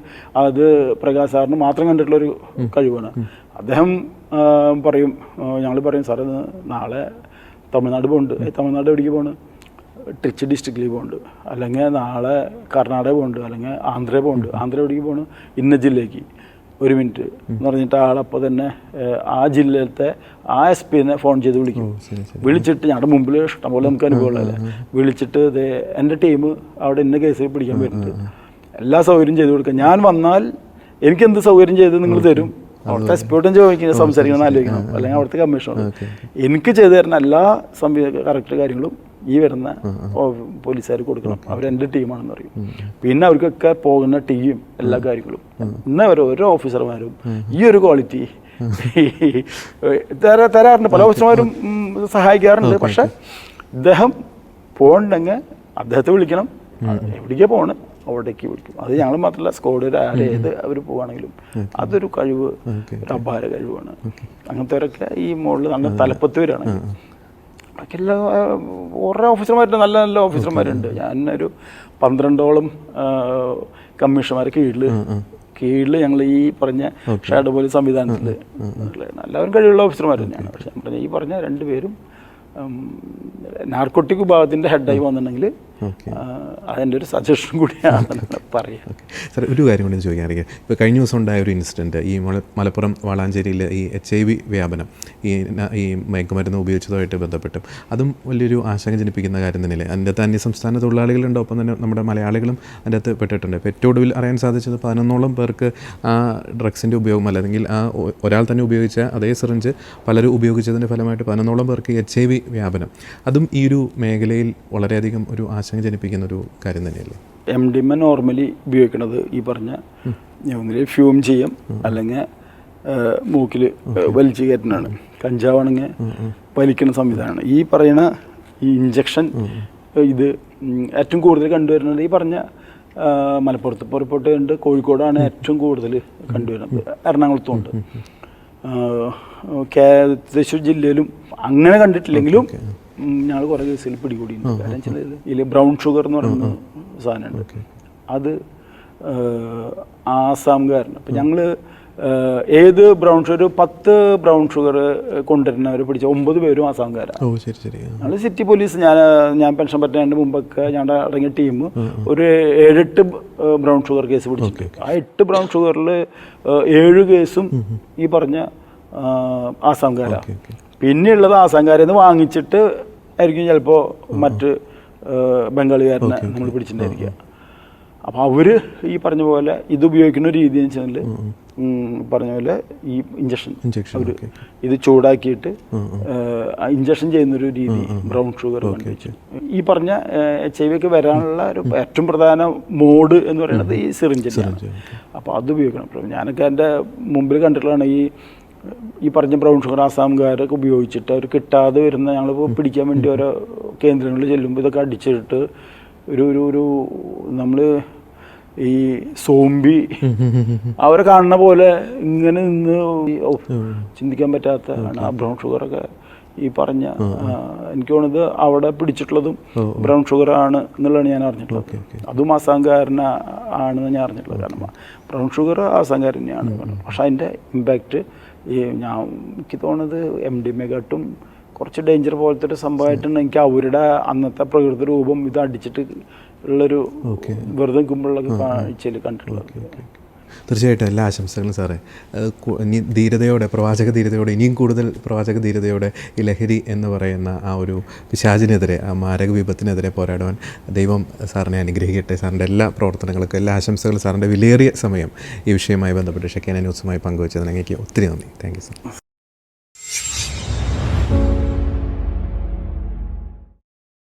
അത് പ്രകാശ് സാറിന് മാത്രം കണ്ടിട്ടുള്ളൊരു കഴിവാണ്. അദ്ദേഹം പറയും ഞങ്ങൾ പറയും സാറേ നാളെ തമിഴ്നാട് പോകുന്നുണ്ട് തമിഴ്നാട് എവിടേക്ക് പോകണം ട്രിച്ച് ഡിസ്ട്രിക്റ്റിൽ പോകുന്നുണ്ട് അല്ലെങ്കിൽ നാളെ കർണാടക പോകുന്നുണ്ട് അല്ലെങ്കിൽ ആന്ധ്ര പോകുന്നുണ്ട് ആന്ധ്ര എവിടേക്ക് പോകണം? ഇന്ന ജില്ലയ്ക്ക് ഒരു മിനിറ്റ്. എന്ന് പറഞ്ഞിട്ട് ആളപ്പോൾ തന്നെ ആ ജില്ലയിലത്തെ ആ എസ് പിന്നെ ഫോൺ ചെയ്ത് വിളിക്കും. വിളിച്ചിട്ട് ഞങ്ങളുടെ മുമ്പിൽ ഇഷ്ടംപോലെ നമുക്ക് അനുഭവമുള്ളതല്ലേ വിളിച്ചിട്ട് ഇത് എന്റെ ടീം അവിടെ ഇന്ന കേസിൽ പിടിക്കാൻ വരുന്നുണ്ട് എല്ലാ സൗകര്യം ചെയ്തു കൊടുക്കുക ഞാൻ വന്നാൽ എനിക്ക് എന്ത് സൗകര്യം ചെയ്ത് നിങ്ങൾ തരും? അവിടുത്തെ എസ് പിയോട്ടും ചോദിക്കുന്നത് സംസാരിക്കണം ആലോചിക്കണം. അല്ലെങ്കിൽ അവിടുത്തെ കമ്മീഷണർ. എനിക്ക് ചെയ്തു തരുന്ന എല്ലാ സംവിധാന കറക്റ്റ് കാര്യങ്ങളും ഈ വരുന്ന പോലീസുകാർ കൊടുക്കണം. അവരെന്റെ ടീമാണെന്ന് പറയും. പിന്നെ അവർക്കൊക്കെ പോകുന്ന ടീം എല്ലാ കാര്യങ്ങളും. ഇന്ന് അവർ ഓരോ ഓഫീസർമാരും ഈ ഒരു ക്വാളിറ്റി തരാ തരാറുണ്ട്. പല ഓഫീസർമാരും സഹായിക്കാറുണ്ട്. പക്ഷെ ഇദ്ദേഹം പോകണ്ടെങ്കിൽ അദ്ദേഹത്തെ വിളിക്കണം. എവിടേക്കാ പോണ്? അവിടേക്ക് വിളിക്കും. അത് ഞങ്ങൾ മാത്രമല്ല സ്കോഡ് ഏത് അവർ പോവാണെങ്കിലും. അതൊരു കഴിവ് ഒരു അപാര കഴിവാണ്. അങ്ങനത്തെ ഈ മുകളിൽ നല്ല തലപ്പത്ത് വരാണ് ബാക്കിയുള്ള ഓരോ ഓഫീസർമാരുണ്ട് നല്ല നല്ല ഓഫീസർമാരുണ്ട്. ഞാൻ ഒരു പന്ത്രണ്ടോളം കമ്മീഷണർമാരെ കീഴിൽ കീഴിൽ ഞങ്ങൾ ഈ പറഞ്ഞ ഷാഡോ പോലീസ് സംവിധാനത്തിൽ എല്ലാവരും കഴിവുള്ള ഓഫീസർമാർ തന്നെയാണ്. പക്ഷെ ഞാൻ പറഞ്ഞ ഈ പറഞ്ഞ രണ്ടുപേരും നാർക്കോട്ടിക് വിഭാഗത്തിന്റെ ഹെഡായി വന്നിട്ടുണ്ടെങ്കിൽ അതിന്റെ ഒരു സജഷൻ കൂടിയാണ് പറയുക സാർ ഒരു കാര്യം കൂടി ചോദിക്കാൻ അറിയാം ഇപ്പോൾ കഴിഞ്ഞ ദിവസം ഉണ്ടായ ഒരു ഇൻസിഡന്റ് ഈ മല- മലപ്പുറം വളാഞ്ചേരിയിലെ ഈ എച്ച് ഐ വി വ്യാപനം ഈ ഈ മയക്കുമരുന്ന് ഉപയോഗിച്ചതുമായിട്ട് ബന്ധപ്പെട്ടും അതും വലിയൊരു ആശങ്ക ജനിപ്പിക്കുന്ന കാര്യം തന്നെയല്ലേ? അതിന്റെ അകത്ത് അന്യസംസ്ഥാന തൊഴിലാളികളുണ്ട് ഒപ്പം തന്നെ നമ്മുടെ മലയാളികളും അതിന്റെ അകത്ത് പെട്ടിട്ടുണ്ട്. ഇപ്പോൾ ഏറ്റവും ഒടുവിൽ അറിയാൻ സാധിച്ചത് പതിനൊന്നോളം പേർക്ക് ആ ഡ്രഗ്സിന്റെ ഉപയോഗം അല്ലെങ്കിൽ ആ ഒരാൾ തന്നെ ഉപയോഗിച്ച അതേ സിറിഞ്ച് പലരും ഉപയോഗിച്ചതിന്റെ ഫലമായിട്ട് പതിനൊന്നോളം പേർക്ക് എച്ച് ഐ വി വ്യാപനം. അതും ഈ ഒരു മേഖലയിൽ വളരെയധികം ഒരു ആശങ്ക ജനിപ്പിക്കുന്ന ഒരു കാര്യം തന്നെയല്ലേ? എം ഡി എം നോർമലി ഉപയോഗിക്കുന്നത് ഈ പറഞ്ഞ ഒന്നിൽ ഫ്യൂം ചെയ്യും അല്ലെങ്കിൽ മൂക്കിൽ വലിച്ചു കയറ്റുന്നതാണ് കഞ്ചാവാണെങ്കിൽ വലിക്കുന്ന സംവിധാനമാണ്. ഈ പറയുന്ന ഈ ഇഞ്ചക്ഷൻ ഇത് ഏറ്റവും കൂടുതൽ കണ്ടുവരുന്നത് ഈ പറഞ്ഞ മലപ്പുറത്ത് പുറപ്പെട്ട് കോഴിക്കോടാണ് ഏറ്റവും കൂടുതൽ കണ്ടുവരുന്നത്. എറണാകുളത്തും ഉണ്ട്. തൃശ്ശൂർ ജില്ലയിലും അങ്ങനെ കണ്ടിട്ടില്ലെങ്കിലും ഞങ്ങൾ കുറേ കേസിൽ പിടികൂടിയിട്ടുണ്ട്. കാരണം വെച്ചാൽ ഇതിൽ ബ്രൗൺ ഷുഗർ എന്ന് പറയുന്ന സാധനമുണ്ട്. അത് ആസാം ആസാംകാരന്. അപ്പം ഞങ്ങൾ ഏത് ബ്രൗൺ ഷുഗർ പത്ത് ബ്രൗൺ ഷുഗർ കൊണ്ടുവരുന്നവർ പിടിച്ച ഒമ്പത് പേരും ആസാംകാരാണ്. ഞങ്ങൾ സിറ്റി പോലീസ് ഞാൻ ഞാൻ പെൻഷൻ പറ്റാണ്ട് മുമ്പൊക്കെ ഞങ്ങളുടെ അടങ്ങിയ ടീം ഒരു ഏഴെട്ട് ബ്രൗൺ ഷുഗർ കേസ് പിടിച്ചിട്ടുണ്ട്. ആ എട്ട് ബ്രൗൺ ഷുഗറിൽ ഏഴ് കേസും ഈ പറഞ്ഞ ആസാംകാരാണ് പിന്നെയുള്ളത് ആസാംകാരെന്ന് വാങ്ങിച്ചിട്ട് ആയിരിക്കും ചിലപ്പോൾ മറ്റ് ബംഗാളികാരനെ നമ്മൾ പിടിച്ചിട്ടുണ്ടായിരിക്കുക. അപ്പോൾ അവർ ഈ പറഞ്ഞ പോലെ ഇത് ഉപയോഗിക്കുന്ന രീതി എന്ന് വെച്ചാൽ പറഞ്ഞ പോലെ ഈ ഇഞ്ചക്ഷൻ ഇഞ്ചക്ഷൻ അവർ ഇത് ചൂടാക്കിയിട്ട് ഇഞ്ചക്ഷൻ ചെയ്യുന്നൊരു രീതി ബ്രൗൺ ഷുഗർ കണ്ടുവച്ചു ഈ പറഞ്ഞ എച്ച് ഐ വി ഒക്കെ വരാനുള്ള ഒരു ഏറ്റവും പ്രധാന മോഡ് എന്ന് പറയുന്നത് ഈ സിറിഞ്ചിനാണ് അപ്പോൾ അത് ഉപയോഗിക്കണം. ഞാനൊക്കെ എന്റെ മുമ്പിൽ കണ്ടിട്ടുള്ളതാണ് ഈ ഈ പറഞ്ഞ ബ്രൗൺ ഷുഗർ ആസാംകാരൊക്കെ ഉപയോഗിച്ചിട്ട് അവർ കിട്ടാതെ വരുന്ന ഞങ്ങൾ പിടിക്കാൻ വേണ്ടി ഓരോ കേന്ദ്രങ്ങളിൽ ചെല്ലുമ്പോൾ ഇതൊക്കെ അടിച്ചിട്ട് ഒരു ഒരു ഒരു നമ്മൾ ഈ സോംബി അവരെ കാണുന്ന പോലെ ഇങ്ങനെ നിന്ന് ചിന്തിക്കാൻ പറ്റാത്ത ആണ് ആ ബ്രൗൺ ഷുഗറൊക്കെ ഈ പറഞ്ഞ എനിക്ക് തോന്നുന്നത് അവിടെ പിടിച്ചിട്ടുള്ളതും ബ്രൗൺ ഷുഗർ ആണ് എന്നുള്ളതാണ് ഞാൻ അറിഞ്ഞിട്ടുള്ളത്. അതും ആസാംകാരന ആണെന്ന് ഞാൻ അറിഞ്ഞിട്ടുള്ളത്. കാരണം ബ്രൗൺ ഷുഗർ ആസാംകാരനെയാണ് പക്ഷെ അതിന്റെ ഇമ്പാക്റ്റ് ഈ ഞാൻ എനിക്ക് തോന്നുന്നത് എം ഡി മെഗാട്ടും കുറച്ച് ഡേഞ്ചർ പോലത്തെ ഒരു സംഭവമായിട്ടാണ് എനിക്ക് അവരുടെ അന്നത്തെ പ്രകൃതി രൂപം ഇത് അടിച്ചിട്ട് ഉള്ളൊരു വെറുതെ നിൽക്കുമ്പോഴുള്ള കാഴ്ചയിൽ കണ്ടിട്ടുള്ളത്. തീർച്ചയായിട്ടും എല്ലാ ആശംസകളും സാറേ. ഇനി ധീരതയോടെ പ്രവാചക ധീരതയോടെ ഇനിയും കൂടുതൽ പ്രവാചക ധീരതയോടെ ഈ ലഹരി എന്ന് പറയുന്ന ആ ഒരു പിശാചിനെതിരെ ആ മാരക വിപത്തിനെതിരെ പോരാടുവാൻ ദൈവം സാറിനെ അനുഗ്രഹിക്കട്ടെ. സാറിന്റെ എല്ലാ പ്രവർത്തനങ്ങൾക്കും എല്ലാ ആശംസകളും സാറിന്റെ വിലയേറിയ സമയം ഈ വിഷയവുമായി ബന്ധപ്പെട്ട് ഷെക്കേന ന്യൂസുമായി പങ്കുവച്ചതിന് എനിക്ക് ഒത്തിരി നന്ദി. Thank you sir.